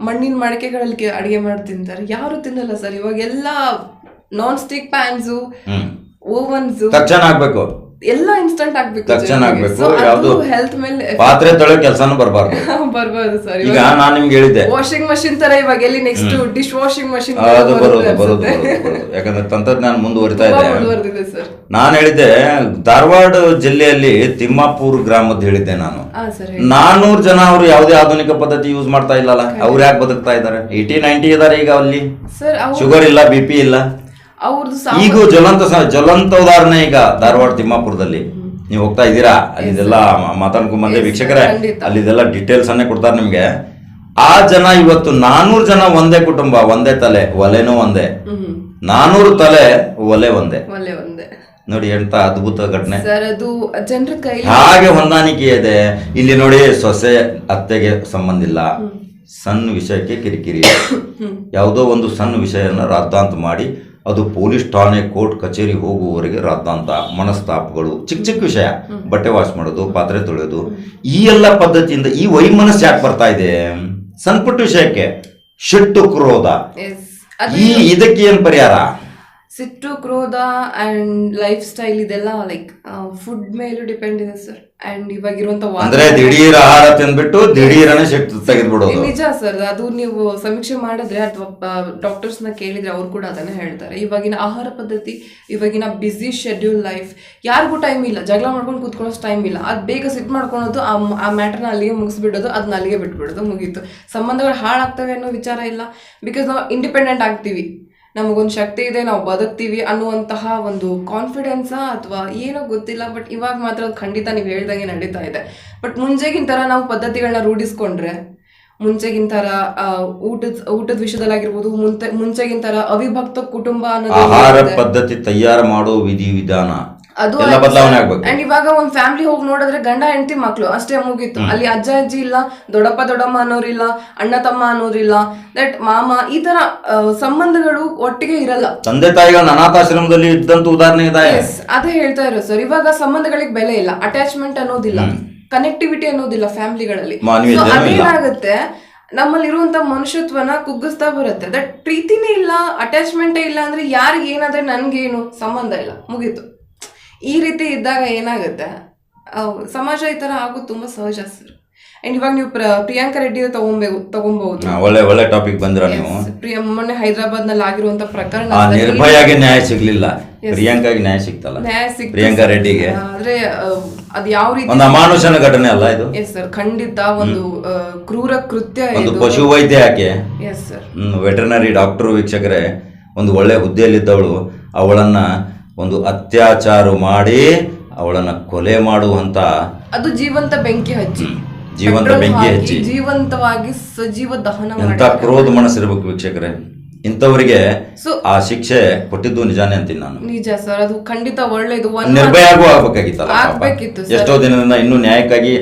ಮಣ್ಣಿನ ಮಡಿಕೆಗಳಲ್ಲಿ ಅಡಿಗೆ ಮಾಡಿ ತಿಂತಾರೆ. ಯಾರು ತಿನ್ನಲ್ಲ ಸರ್. ಇವಾಗ ಎಲ್ಲ ನಾನ್ ಸ್ಟಿಕ್ ಪ್ಯಾನ್ಸು ಓವನ್ಸು ಆಗ್ಬೇಕು. ಎಲ್ಲ ಇನ್ಸ್ಟಂಟ್ ಆಗ್ಬೇಕು ತಕ್ಷಣ ಆಗ್ಬೇಕು. ಯಾವ್ದು ಹೆಲ್ತ್ ಮೇಲೆ ಪಾತ್ರೆ ತೊಳೆ ಕೆಲಸನೂ ಬರಬಾರ್ದು. ಸರ್ ಈಗ ನಾನು ನಿಮ್ಗೆ ಹೇಳಿದ್ದೆ. ವಾಷಿಂಗ್ ಮಷಿನ್ ತರ ಇವಾಗ ಎಲ್ಲಿ ನೆಕ್ಸ್ಟ್ ಡಿಶ್ ವಾಷಿಂಗ್ ಮಷಿನ್ ಅದು ಬರೋದು ಬರೋದು. ಯಾಕಂದ್ರೆ ತಂತ್ರಜ್ಞಾನ ಮುಂದುವರಿತಾ ಇದೆ. ನಾನು ಹೇಳಿದ್ದೆ ಧಾರವಾಡ ಜಿಲ್ಲೆಯಲ್ಲಿ ತಿಮ್ಮಾಪುರ್ ಗ್ರಾಮದ ಹೇಳಿದ್ದೆ ನಾನು. ನಾನೂರು ಜನ ಅವರು ಯಾವುದೇ ಆಧುನಿಕ ಪದ್ಧತಿ ಯೂಸ್ ಮಾಡ್ತಾ ಇಲ್ಲಲ್ಲ. ಅವ್ರು ಯಾಕೆ ಬದುಕ್ತಾ ಇದ್ದಾರೆ ಏಯ್ಟಿ ನೈಂಟಿ ಇದಾರೆ ಈಗ ಅಲ್ಲಿ. ಶುಗರ್ ಇಲ್ಲ ಬಿ ಪಿ ಇಲ್ಲ. ಅವ್ರದ್ದು ಈಗ ಜ್ವಲಂತ ಜ್ವಲಂತ ಉದಾಹರಣೆ ಈಗ ಧಾರವಾಡ ತಿಮ್ಮಾಪುರದಲ್ಲಿ. ನೀವು ಹೋಗ್ತಾ ಇದ್ದೀರಾ? ಅಲ್ಲಿದೆಲ್ಲ ಮಾತಾಡ್ಕೊಂಡ್ ಬಂದೆ ವೀಕ್ಷಕರೇ ಅಲ್ಲಿದೆಲ್ಲ ಡೀಟೇಲ್ಸ್ ಅನ್ನೇ ಕೊಡ್ತಾರೆ ನಿಮ್ಗೆ. ಆ ಜನ ಇವತ್ತು ನಾನೂರು ಜನ ಒಂದೇ ಕುಟುಂಬ ಒಂದೇ ತಲೆ ಒಲೆನೂ ಒಂದೇ. ನಾನೂರು ತಲೆ ಒಲೆ ಒಂದೇ. ಒಲೆ ಒಂದೇ. ನೋಡಿ ಎಂತ ಅದ್ಭುತ ಘಟನೆ. ಹಾಗೆ ಹೊಂದಾಣಿಕೆ ಇದೆ. ಇಲ್ಲಿ ನೋಡಿ ಸೊಸೆ ಅತ್ತೆಗೆ ಸಂಬಂಧ ಇಲ್ಲ. ಸಣ್ಣ ವಿಷಯಕ್ಕೆ ಕಿರಿಕಿರಿ. ಯಾವುದೋ ಒಂದು ಸಣ್ಣ ವಿಷಯನ ರಾದ್ದಾಂತ ಮಾಡಿ ಅದು ಪೊಲೀಸ್ ಠಾಣೆ ಕೋರ್ಟ್ ಕಚೇರಿ ಹೋಗುವವರೆಗೆ ರಾದಂತ ಮನಸ್ತಾಪಗಳು. ಚಿಕ್ಕ ಚಿಕ್ಕ ವಿಷಯ. ಬಟ್ಟೆ ವಾಶ್ ಮಾಡೋದು ಪಾತ್ರೆ ತೊಳೆಯೋದು. ಈ ಎಲ್ಲ ಪದ್ಧತಿಯಿಂದ ಈ ವೈಮನಸ್ಸು ಯಾಕೆ ಬರ್ತಾ ಇದೆ? ಸಣ್ಣ ಪುಟ್ಟ ವಿಷಯಕ್ಕೆ ಶೆಟ್ಟು ಕ್ರೋಧ. ಈ ಇದಕ್ಕೆ ಏನ್ ಪರಿಹಾರ? ಸಿಟ್ಟು ಕ್ರೋಧ ಅಂಡ್ ಲೈಫ್ ಸ್ಟೈಲ್ ಇದೆಲ್ಲ ಲೈಕ್ ಫುಡ್ ಮೇಲೂ ಡಿಪೆಂಡ್ ಇದೆ ಸರ್ ಅಂಡ್ ಇವಾಗಿರುವಂತ ಅಂದ್ರೆ ದಿಢೀರ್ ಆಹಾರ ತಿಂದ್ಬಿಟ್ಟು ದಿಢೀರನೇ ತೆಗೆದ್ಬಿಡೋದು. ನಿಜ ಸರ್ ಅದು ನೀವು ಸಮೀಕ್ಷೆ ಮಾಡಿದ್ರೆ ಅಥವಾ ಡಾಕ್ಟರ್ಸ್ನ ಕೇಳಿದ್ರೆ ಅವ್ರು ಕೂಡ ಅದನ್ನ ಹೇಳ್ತಾರೆ. ಇವಾಗಿನ ಆಹಾರ ಪದ್ಧತಿ ಇವಾಗಿನ ಬ್ಯುಸಿ ಶೆಡ್ಯೂಲ್ ಲೈಫ್ ಯಾರಿಗೂ ಟೈಮ್ ಇಲ್ಲ. ಜಗಳ ಮಾಡ್ಕೊಂಡು ಕೂತ್ಕೊಳ್ಳೋಷ್ಟು ಟೈಮ್ ಇಲ್ಲ. ಅದು ಬೇಗ ಸಿಟ್ ಮಾಡ್ಕೊಳೋದು ಆ ಮ್ಯಾಟರ್ ಆ ಮ್ಯಾಟರ್ನ ಅಲ್ಲಿಗೆ ಮುಗಿಸ್ಬಿಡೋದು ಅದನ್ನ ಅಲ್ಲಿಗೆ ಬಿಟ್ಬಿಡೋದು ಮುಗೀತು. ಸಂಬಂಧಗಳು ಹಾಳಾಗ್ತವೆ ಅನ್ನೋ ವಿಚಾರ ಇಲ್ಲ. ಬಿಕಾಸ್ ನಾವು ಇಂಡಿಪೆಂಡೆಂಟ್ ಆಗ್ತೀವಿ. ನಮಗೊಂದು ಶಕ್ತಿ ಇದೆ ನಾವು ಬದುಕ್ತೀವಿ ಅನ್ನುವಂತಹ ಒಂದು ಕಾನ್ಫಿಡೆನ್ಸ ಅಥವಾ ಏನೋ ಗೊತ್ತಿಲ್ಲ ಬಟ್ ಇವಾಗ ಮಾತ್ರ ಅದು ಖಂಡಿತ ನೀವು ಹೇಳ್ದಂಗೆ ನಡೀತಾ ಇದೆ. ಬಟ್ ಮುಂಚೆಗಿನ ಥರ ನಾವು ಪದ್ಧತಿಗಳನ್ನ ರೂಢಿಸ್ಕೊಂಡ್ರೆ ಮುಂಚೆಗಿನ ಥರ ಊಟದ ಊಟದ ವಿಷಯದಲ್ಲಾಗಿರ್ಬೋದು ಮುಂತೆ ಮುಂಚೆಗಿನ ಥರ ಅವಿಭಕ್ತ ಕುಟುಂಬ ಅನ್ನೋದು ಆಹಾರ ಪದ್ಧತಿ ತಯಾರು ಮಾಡೋ ವಿಧಿ ವಿಧಾನ ಅದು ಎಲ್ಲ ಬದಲಾವಣೆ ಆಗ್ಬೇಕು. ಅಂಡ್ ಇವಾಗ ಒಂದ್ ಫ್ಯಾಮಿಲಿ ಹೋಗಿ ನೋಡಿದ್ರೆ ಗಂಡ ಹೆಂಡತಿ ಮಕ್ಳು ಅಷ್ಟೇ ಮುಗೀತು. ಅಲ್ಲಿ ಅಜ್ಜ ಅಜ್ಜಿ ಇಲ್ಲ ದೊಡ್ಡಪ್ಪ ದೊಡ್ಡಮ್ಮ ಅನ್ನೋರಿಲ್ಲ ಅಣ್ಣ ತಮ್ಮ ಅನ್ನೋರಿಲ್ಲ. ದಟ್ ಮಾಮ ಈ ತರ ಆ, ಸಂಬಂಧಗಳು ಒಟ್ಟಿಗೆ ಇರಲ್ಲ. ತಂದೆ ತಾಯಿಗಳನ್ನ ಅನಾಥಾಶ್ರಮದಲ್ಲಿ ಇದ್ದಂತ ಉದಾಹರಣೆ ಇದೆ. Yes, ಅದೇ ಹೇಳ್ತಾ ಇರೋ ಸರ್ ಇವಾಗ ಸಂಬಂಧಗಳಿಗೆ ಬೆಲೆ ಇಲ್ಲ. ಅಟ್ಯಾಚ್ಮೆಂಟ್ ಅನ್ನೋದಿಲ್ಲ. ಕನೆಕ್ಟಿವಿಟಿ ಅನ್ನೋದಿಲ್ಲ ಫ್ಯಾಮಿಲಿಗಳಲ್ಲಿ. ಅದೇನಾಗುತ್ತೆ? ನಮ್ಮಲ್ಲಿ ಇರುವಂತ ಮನುಷ್ಯತ್ವನ ಕುಗ್ಗಿಸ್ತಾ ಬರುತ್ತೆ. ದಟ್ ಪ್ರೀತಿನೇ ಇಲ್ಲ ಅಟ್ಯಾಚ್ಮೆಂಟೇ ಇಲ್ಲ ಅಂದ್ರೆ ಯಾರಿಗೆ ಏನಾದ್ರೆ ನನ್ಗೇನು ಸಂಬಂಧ ಇಲ್ಲ. ಮುಗೀತು. ಈ ರೀತಿ ಇದ್ದಾಗ ಏನಾಗುತ್ತೆ? ಸಮಾಜ ಈ ತರ ಆಗೋದು ತುಂಬಾ ಸಹಜ ಸರ್. ಅಂಡ್ ಇವಾಗ ನೀವು ಪ್ರ- ಪ್ರಿಯಾಂಕಾ ರೆಡ್ಡಿ ತಗೊಂಬೇಕು ತಗೊಂಬಹುದು ಒಳ್ಳೆ ಒಳ್ಳೆ ಟಾಪಿಕ್ ಬಂದ್ರ ನೀವು. ಪ್ರಿಯ ಮೊನ್ನೆ ಹೈದರಾಬಾದ್ನಲ್ಲಿ ಆಗಿರುವಂತ ಪ್ರಕರಣ ನಿರ್ಭಯಾಗೆ ನ್ಯಾಯ ಸಿಗ್ಲಿಲ್ಲ. ಪ್ರಿಯಾಂಕಾಗೆ ನ್ಯಾಯ ಸಿಗ್ತಲ್ಲ. ನ್ಯಾಯ ಸಿಗ್ ಪ್ರಿಯಾಂಕಾ ರೆಡ್ಡಿಗೆ. ಆದ್ರೆ ಅದ್ ಯಾವ ರೀತಿ ಒಂದು ಅಮಾನುಷನ ಘಟನೆ ಅಲ್ಲ ಇದು? ಎಸ್ ಸರ್ ಖಂಡಿತ ಒಂದು ಕ್ರೂರ ಕೃತ್ಯ ಒಂದು ಇದು. ಪಶು ವೈದ್ಯ ಆಕೆ ಎಸ್ ಸರ್ ವೆಟರ್ನರಿ ಡಾಕ್ಟರ್ ವೀಕ್ಷಕರೇ ಒಂದು ಒಳ್ಳೆ ಹುದ್ದೆಯಲ್ಲಿದ್ದವಳು. ಅವಳನ್ನ ಒಂದು ಅತ್ಯಾಚಾರ ಮಾಡಿ ಅವಳನ್ನ ಕೊಲೆ ಮಾಡುವಂತ ಅದು ಜೀವಂತ ಬೆಂಕಿ ಹಚ್ಚಿ. ಜೀವಂತ ಬೆಂಕಿ ಹಚ್ಚಿ. ಜೀವಂತವಾಗಿ ಸಜೀವ ದಹನ ಎಂತ ಕ್ರೋಧ ಮನಸ್ಸಿರ್ಬೇಕು ವೀಕ್ಷಕರೇ. ಇಂಥವರಿಗೆ ಆ ಶಿಕ್ಷೆ ಕೊಟ್ಟಿದ್ದು ನಿಜಾನೇ ಅಂತೀನಿ ನಾನು. ನಿಜ ಸರ್ ಅದು ಖಂಡಿತ ಒಳ್ಳೇದು ನಿರ್ಭಯ ನಿರ್ಭಯಾಗೂ ಆಗ್ಬೇಕಾಗಿತ್ತಲ್ಲ ಸರ್. ಎಷ್ಟೋ ದಿನದಿಂದ ಇನ್ನೂ ನ್ಯಾಯಕ್ಕಾಗಿ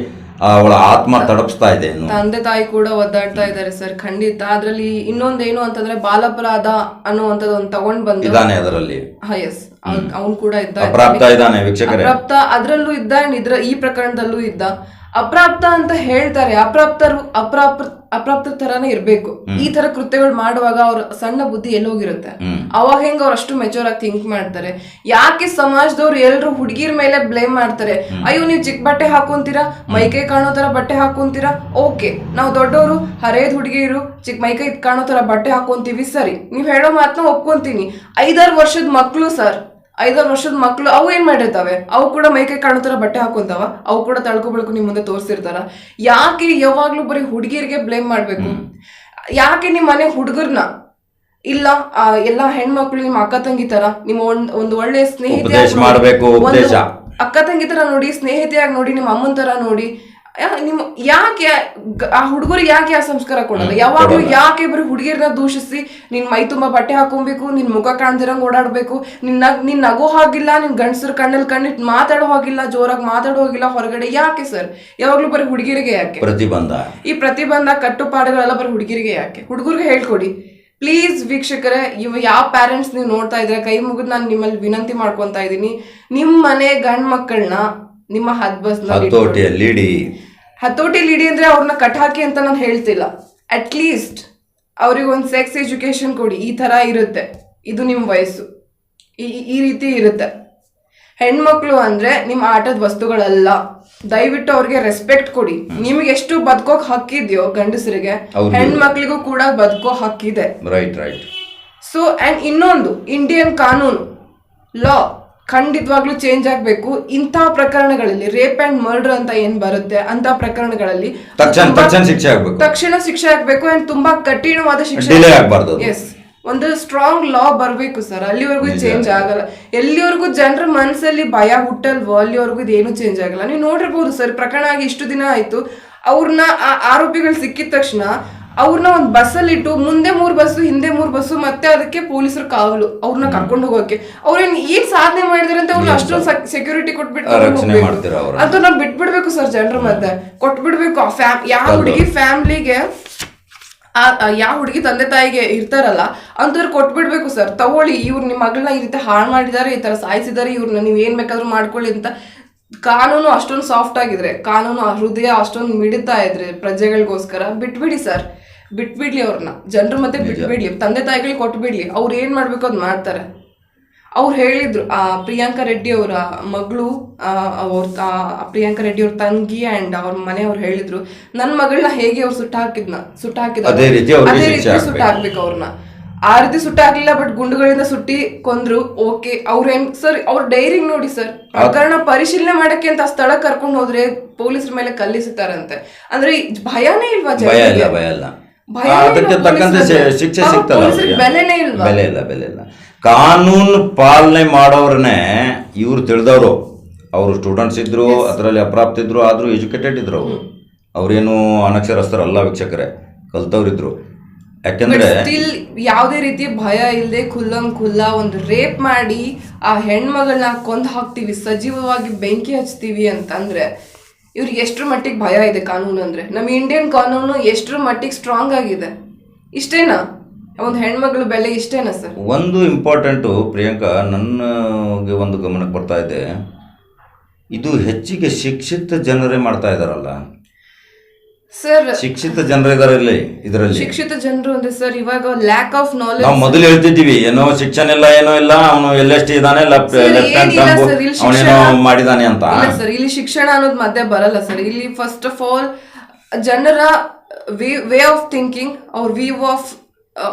ಅವಳ ಆತ್ಮ ತಡಪಿಸ್ತಾ ಇದೆ ತಂದೆ ತಾಯಿ ಕೂಡ ಒದ್ದಾಡ್ತಾ ಇದ್ದಾರೆ ಸರ್ ಖಂಡಿತ. ಅದ್ರಲ್ಲಿ ಇನ್ನೊಂದೇನು ಅಂತಂದ್ರೆ ಬಾಲಪರಾಧ ಅನ್ನುವಂಥದ್ದು ಒಂದು ತಗೊಂಡ್ ಬಂದು ಇದಾನೆ ಅದರಲ್ಲಿ. ಎಸ್ ಅವ್ನು ಕೂಡ ಇದ್ದ ಅಪ್ರಾಪ್ತ ಇದ್ದಾನೆ ವೀಕ್ಷಕರೇ. ಅಪ್ರಾಪ್ತ ಅದ್ರಲ್ಲೂ ಇದ್ದ ಇದ್ರ ಈ ಪ್ರಕರಣದಲ್ಲೂ ಇದ್ದ. ಅಪ್ರಾಪ್ತ ಅಂತ ಹೇಳ್ತಾರೆ. ಅಪ್ರಾಪ್ತರು ಅಪ್ರಾಪ್ತ ಅಪ್ರಾಪ್ತ ತರಾನೇ ಇರ್ಬೇಕು. ಈ ತರ ಕೃತ್ಯಗಳು ಮಾಡುವಾಗ ಅವ್ರ ಸಣ್ಣ ಬುದ್ಧಿ ಎಲ್ಲೋಗಿರುತ್ತೆ. ಅವಾಗ ಹೆಂಗ ಅವ್ರು ಅಷ್ಟು ಮೆಚೂರ್ ಆಗಿ ಥಿಂಕ್ ಮಾಡ್ತಾರೆ. ಯಾಕೆ ಸಮಾಜದವ್ರು ಎಲ್ರು ಹುಡುಗಿರ್ ಮೇಲೆ ಬ್ಲೇಮ್ ಮಾಡ್ತಾರೆ? ಅಯ್ಯೋ ನೀವು ಚಿಕ್ಕ ಬಟ್ಟೆ ಹಾಕೊಂತೀರಾ? ಮೈಕೈ ಕಾಣೋ ತರ ಬಟ್ಟೆ ಹಾಕೊಂತೀರಾ? ಓಕೆ ನಾವು ದೊಡ್ಡವರು ಹರೇದ್ ಹುಡುಗಿರು ಚಿಕ್ಕ ಮೈಕೈ ಕಾಣೋ ತರ ಬಟ್ಟೆ ಹಾಕೊಂತೀವಿ ಸರಿ. ನೀವ್ ಹೇಳೋ ಮಾತನ್ನ ಒಪ್ಕೊಂತೀನಿ. ಐದಾರು ವರ್ಷದ ಮಕ್ಳು ಸರ್. ಐದಾರು ವರ್ಷದ ಮಕ್ಕಳು ಅವು ಏನ್ ಮಾಡಿರ್ತಾವೆ? ಅವು ಕೂಡ ಮೈಕೈ ಕಾಣೋ ತರ ಬಟ್ಟೆ ಹಾಕೊಂತಾವ? ಅವು ಕೂಡ ತಳ್ಕೊ ಬೆಳಕು ನಿಮ್ ಮುಂದೆ ತೋರಿಸಿರ್ತಾರ. ಯಾಕೆ ಯಾವಾಗ್ಲೂ ಬರೀ ಹುಡುಗಿಯರಿಗೆ ಬ್ಲೇಮ್ ಮಾಡ್ಬೇಕು? ಯಾಕೆ ನಿಮ್ ಮನೆ ಹುಡುಗರ್ನ? ಇಲ್ಲ ಎಲ್ಲ ಹೆಣ್ಮಕ್ಳು ನಿಮ್ ಅಕ್ಕ ತಂಗಿ ತರ ನಿಮ್ಮ ಒಂದ್ ಒಳ್ಳೆ ಸ್ನೇಹಿತೆ. ಅಕ್ಕ ತಂಗಿ ತರ ನೋಡಿ ಸ್ನೇಹಿತೆಯಾಗಿ ನೋಡಿ ನಿಮ್ಮ ಅಮ್ಮನ್ ತರ ನೋಡಿ ನಿಮ್ ಯಾಕೆ ಆ ಹುಡುಗರಿಗೆ ಯಾಕೆ ಆ ಸಂಸ್ಕಾರ ಕೊಡಲ್ಲ ಯಾವಾಗ್ಲೂ ಯಾಕೆ ಬರೀ ಹುಡುಗಿರ್ನ ದೂಷಿಸಿ ನಿನ್ ಮೈ ತುಂಬಾ ಬಟ್ಟೆ ಹಾಕೊಬೇಕು ನಿನ್ ಮುಖ ಕಾಣ್ದಿರಂಗ್ ಓಡಾಡ್ಬೇಕು ನಿನ್ ನಗ್ ನಿನ್ ನಗೋ ಹಾಗಿಲ್ಲ ನಿನ್ ಗಂಡಸರ್ ಕಣ್ಣಲ್ಲಿ ಕಣ್ಣಿಟ್ ಮಾತಾಡೋ ಹೋಗಿಲ್ಲ ಜೋರಾಗಿ ಮಾತಾಡೋ ಹೋಗಿಲ್ಲ ಹೊರಗಡೆ ಯಾಕೆ ಸರ್? ಯಾವಾಗ್ಲೂ ಬರೀ ಹುಡುಗಿರಿಗೆ ಯಾಕೆ? ಪ್ರತಿಬಂಧ. ಈ ಪ್ರತಿಬಂಧ ಕಟ್ಟುಪಾಡುಗಳೆಲ್ಲ ಬರೀ ಹುಡುಗಿರಿಗೆ ಯಾಕೆ? ಹುಡುಗರಿಗೆ ಹೇಳ್ಕೊಡಿ. ಪ್ಲೀಸ್ ವೀಕ್ಷಕರೇ ಇವ್ ಯಾವ ಪ್ಯಾರೆಂಟ್ಸ್ ನೀವು ನೋಡ್ತಾ ಇದ್ರೆ ಕೈ ಮುಗಿದು ನಾನು ನಿಮ್ಮಲ್ಲಿ ವಿನಂತಿ ಮಾಡ್ಕೊಂತ ಇದ್ದೀನಿ ನಿಮ್ಮ ಮನೆ ಗಂಡ್ ಮಕ್ಕಳನ್ನ ನಿಮ್ಮ ಹದ್ಬಸ್ ಹತೋಟಿಯಲ್ಲಿ ಹತೋಟಿಲಿ ಇಡಿ ಅಂದ್ರೆ ಅವ್ರನ್ನ ಕಟ್ ಹಾಕಿ ಅಂತ ನಾನು ಹೇಳ್ತಿಲ್ಲ. ಅಟ್ ಲೀಸ್ಟ್ ಅವ್ರಿಗೆ ಒಂದು ಸೆಕ್ಸ್ ಎಜುಕೇಶನ್ ಕೊಡಿ. ಈ ತರ ಇರುತ್ತೆ. ಇದು ನಿಮ್ಮ ವಯಸ್ಸು. ಈ ಈ ರೀತಿ ಇರುತ್ತೆ. ಹೆಣ್ಮಕ್ಳು ಅಂದ್ರೆ ನಿಮ್ಮ ಆಟದ ವಸ್ತುಗಳಲ್ಲ. ದಯವಿಟ್ಟು ಅವ್ರಿಗೆ ರೆಸ್ಪೆಕ್ಟ್ ಕೊಡಿ. ನಿಮ್ಗೆ ಎಷ್ಟು ಬದುಕೋಕ್ ಹಕ್ಕಿದ್ಯೋ ಗಂಡಸರಿಗೆ ಹೆಣ್ಮಕ್ಳಿಗೂ ಕೂಡ ಬದುಕೋ ಹಕ್ಕಿದೆ ರೈಟ್ ರೈಟ್ ಸೊ ಅಂಡ್ ಇನ್ನೊಂದು ಇಂಡಿಯನ್ ಕಾನೂನು. ಲಾ ಖಂಡಿತವಾಗ್ಲೂ ಚೇಂಜ್ ಆಗ್ಬೇಕು. ಇಂಥ ಪ್ರಕರಣಗಳಲ್ಲಿ ರೇಪ್ ಅಂಡ್ ಮರ್ಡರ್ ಅಂತ ಏನ್ ಬರುತ್ತೆ? ಅಂತ ಪ್ರಕರಣಗಳಲ್ಲಿ ತಕ್ಷಣ ತಕ್ಷಣ ಶಿಕ್ಷೆ ಆಗ್ಬೇಕು. ತಕ್ಷಣ ಶಿಕ್ಷೆ ಆಗ್ಬೇಕು ಅಂಡ್ ತುಂಬಾ ಕಠಿಣವಾದ ಶಿಕ್ಷೆ ಡಿಲೇ ಆಗ್ಬಾರ್ದು ಎಸ್ ಒಂದು ಸ್ಟ್ರಾಂಗ್ ಲಾ ಬರಬೇಕು ಸರ್ ಅಲ್ಲಿವರೆಗೂ ಚೇಂಜ್ ಆಗಲ್ಲ. ಎಲ್ಲಿವರೆಗೂ ಜನರ ಮನಸ್ಸಲ್ಲಿ ಭಯ ಹುಟ್ಟಲ್ವೋ ಅಲ್ಲಿವರೆಗೂ ಇದೇನು ಚೇಂಜ್ ಆಗಲ್ಲ. ನೀವು ನೋಡಿರ್ಬೋದು ಸರ್ ಪ್ರಕರಣ ಆಗಿ ಇಷ್ಟು ದಿನ ಆಯ್ತು. ಅವ್ರನ್ನ ಆ ಆರೋಪಿಗಳು ಸಿಕ್ಕಿದ ತಕ್ಷಣ ಅವ್ರನ್ನ ಒಂದು ಬಸ್ಸಲ್ಲಿ ಇಟ್ಟು ಮುಂದೆ ಮೂರ್ ಬಸ್ಸು ಹಿಂದೆ ಮೂರ್ ಬಸ್ಸು ಮತ್ತೆ ಅದಕ್ಕೆ ಪೊಲೀಸರು ಕಾವಲು. ಅವ್ರನ್ನ ಕರ್ಕೊಂಡು ಹೋಗೋಕೆ. ಅವ್ರೇನ್ ಏನ್ ಸಾಧನೆ ಮಾಡಿದಾರೆ ಅಂತ ಅವ್ರನ್ನ ಅಷ್ಟೊಂದು ಸೆಕ್ಯೂರಿಟಿ ಕೊಟ್ಬಿಟ್ಟು ರಕ್ಷಣೆ ನಾವ್? ಅದು ಬಿಟ್ಬಿಡ್ಬೇಕು ಸರ್ ಜನರ ಮಧ್ಯೆ. ಕೊಟ್ಬಿಡ್ಬೇಕು ಯಾವ. ಹುಡುಗಿ ಫ್ಯಾಮ್ಲಿಗೆ ಯಾವ ಹುಡುಗಿ ತಂದೆ ತಾಯಿಗೆ ಇರ್ತಾರಲ್ಲ ಅಂತವ್ರು ಕೊಟ್ಬಿಡ್ಬೇಕು ಸರ್. ತಗೊಳ್ಳಿ ಇವ್ರು ನಿಮ್ಮ ಮಗಳನ್ನ ಈ ರೀತಿ ಹಾಳು ಮಾಡಿದ್ದಾರೆ ಈ ತರ ಸಾಯಿಸಿದ್ದಾರೆ ಇವ್ರನ್ನ ನೀವು ಏನ್ ಬೇಕಾದ್ರೂ ಮಾಡ್ಕೊಳ್ಳಿ ಅಂತ. ಕಾನೂನು ಅಷ್ಟೊಂದು ಸಾಫ್ಟ್ ಆಗಿದ್ರೆ ಕಾನೂನು ಹೃದಯ ಅಷ್ಟೊಂದು ಮಿಡಿತಾ ಇದ್ರೆ ಪ್ರಜೆಗಳಿಗೋಸ್ಕರ ಬಿಟ್ಬಿಡಿ ಸರ್. ಬಿಟ್ಬಿಡ್ಲಿ ಅವ್ರನ್ನ. ಜನರ ಮತ್ತೆ ಬಿಟ್ಬಿಡ್ಲಿ. ತಂದೆ ತಾಯಿಗಳಿಗೆ ಕೊಟ್ಬಿಡ್ಲಿ. ಅವ್ರು ಏನ್ ಮಾಡ್ಬೇಕು ಅದ್ ಮಾಡ್ತಾರೆ. ಅವ್ರು ಹೇಳಿದ್ರು ಆ ಪ್ರಿಯಾಂಕಾ ರೆಡ್ಡಿ ಅವರ ಮಗಳು ಅವ್ರ ಪ್ರಿಯಾಂಕಾ ರೆಡ್ಡಿ ಅವ್ರ ತಂಗಿ ಅಂಡ್ ಅವ್ರ ಮನೆಯವ್ರು ಹೇಳಿದ್ರು ನನ್ನ ಮಗಳನ್ನ ಹೇಗೆ ಅವ್ರು ಸುಟ್ಟ ಹಾಕಿದ್ನ ಸುಟ್ಟ ಹಾಕಿದ ಅದೇ ರೀತಿ ಸುಟ್ಟ ಹಾಕ್ಬೇಕು ಅವ್ರನ್ನ ಆ ರೀತಿ ಸುಟ್ಟ ಆಗ್ಲಿಲ್ಲ ಬಟ್ ಗುಂಡುಗಳಿಂದ ಸುಟ್ಟಿ ಕೊಂದ್ರು ಓಕೆ. ಅವ್ರ ಹೆಂಗ್ ಸರ್ ಅವ್ರ ಡೈರಿಂಗ್ ನೋಡಿ ಸರ್. ಪ್ರಕರಣ ಪರಿಶೀಲನೆ ಮಾಡಕ್ಕೆ ಅಂತ ಸ್ಥಳ ಕರ್ಕೊಂಡು ಹೋದ್ರೆ ಪೊಲೀಸರ ಮೇಲೆ ಕಲ್ಲಿಸುತ್ತಾರಂತೆ. ಅಂದ್ರೆ ಭಯನೇ ಇಲ್ವಾ ಭಯ ಇಲ್ಲ ಭಯ ಇಲ್ಲ. ಅದಕ್ಕೆ ತಕ್ಕಂತೆ ಶಿಕ್ಷೆ ಸಿಗ್ತಲ್ಲ? ಬೆಲೆ ಇಲ್ಲ ಬೆಲೆ ಇಲ್ಲ. ಕಾನೂನು ಪಾಲನೆ ಮಾಡೋರನ್ನೇ ಇವ್ರು ತಿಳಿದವರು. ಅವರು ಸ್ಟೂಡೆಂಟ್ಸ್ ಇದ್ರು ಅದರಲ್ಲಿ ಅಪ್ರಾಪ್ತ ಇದ್ರು ಆದ್ರೂ ಎಜುಕೇಟೆಡ್ ಇದ್ರು ಅವರು. ಅವ್ರೇನು ಅನಕ್ಷರಸ್ಥರಲ್ಲ ವೀಕ್ಷಕರೇ. ಕಲ್ತವ್ರಿದ್ರು. ಯಾಕೆಂದ್ರೆ ಸ್ಟಿಲ್ ಯಾವುದೇ ರೀತಿ ಭಯ ಇಲ್ಲದೆ ಖುಲ್ಲಂ ಖುಲ್ಲ ಒಂದು ರೇಪ್ ಮಾಡಿ ಆ ಹೆಣ್ಮಗಳನ್ನ ಕೊಂದು ಹಾಕ್ತಿವಿ ಸಜೀವವಾಗಿ ಬೆಂಕಿ ಹಚ್ತೀವಿ ಅಂತಂದ್ರೆ ಇವ್ರಿಗೆ ಎಷ್ಟ್ರ ಮಟ್ಟಿಗೆ ಭಯ ಇದೆ ಕಾನೂನು ಅಂದ್ರೆ? ನಮ್ಮ ಇಂಡಿಯನ್ ಕಾನೂನು ಎಷ್ಟ್ರ ಮಟ್ಟಿಗೆ ಸ್ಟ್ರಾಂಗ್ ಆಗಿದೆ? ಇಷ್ಟೇನಾ? ಒಂದು ಹೆಣ್ಮಗಳ ಬೆಲೆ ಇಷ್ಟೇನಾ ಸರ್ ಒಂದು ಇಂಪಾರ್ಟೆಂಟು ಪ್ರಿಯಾಂಕಾ, ನನಗೆ ಒಂದು ಗಮನಕ್ಕೆ ಬರ್ತಾ ಇದೆ. ಇದು ಹೆಚ್ಚಿಗೆ ಶಿಕ್ಷಿತ ಜನರೇ ಮಾಡ್ತಾ ಇದಾರಲ್ಲ. ಸರ್ ಶಿಕ್ಷಿತ ಜನರಿದಾರಲ್ಲಿ ಇದರಲ್ಲಿ. ಶಿಕ್ಷಿತ ಜನರು ಅಂದ್ರೆ ಸರ್ ಇವಾಗ ಲ್ಯಾಕ್ ಆಫ್ ನಾಲೆಜ್ ನಾವು ಮೊದಲು ಹೇಳ್ತಿದ್ದೀವಿ ಏನೋ ಶಿಕ್ಷಣ ಇಲ್ಲ ಏನೋ ಇಲ್ಲ ಅವನು ಎಲ್ಲೆಷ್ಟು ಇದಾನೆ ಲೆಫ್ಟ್ Sir, ಲೆಫ್ಟ್ ಹ್ಯಾಂಡ್ ಏನಿಲ್ಲ sir, ಇಲ್ಲಿ ಅವನೇನೋ ಶಿಕ್ಷಣ- ಮಾಡಿದಾನೆ ಅಂತ. ಇಲ್ಲ ಸರ್ ಇಲ್ಲಿ ಶಿಕ್ಷಣ ಅನ್ನೋದು ಮಧ್ಯೆ ಬರಲ್ಲ ಸರ್ ಇಲ್ಲಿ ಫಸ್ಟ್ ಆಫ್ ಆಲ್ ಜನರ ವೇ ಆಫ್ ಥಿಂಕಿಂಗ್ ಅವ್ರ ವ್ಯೂ ಆಫ್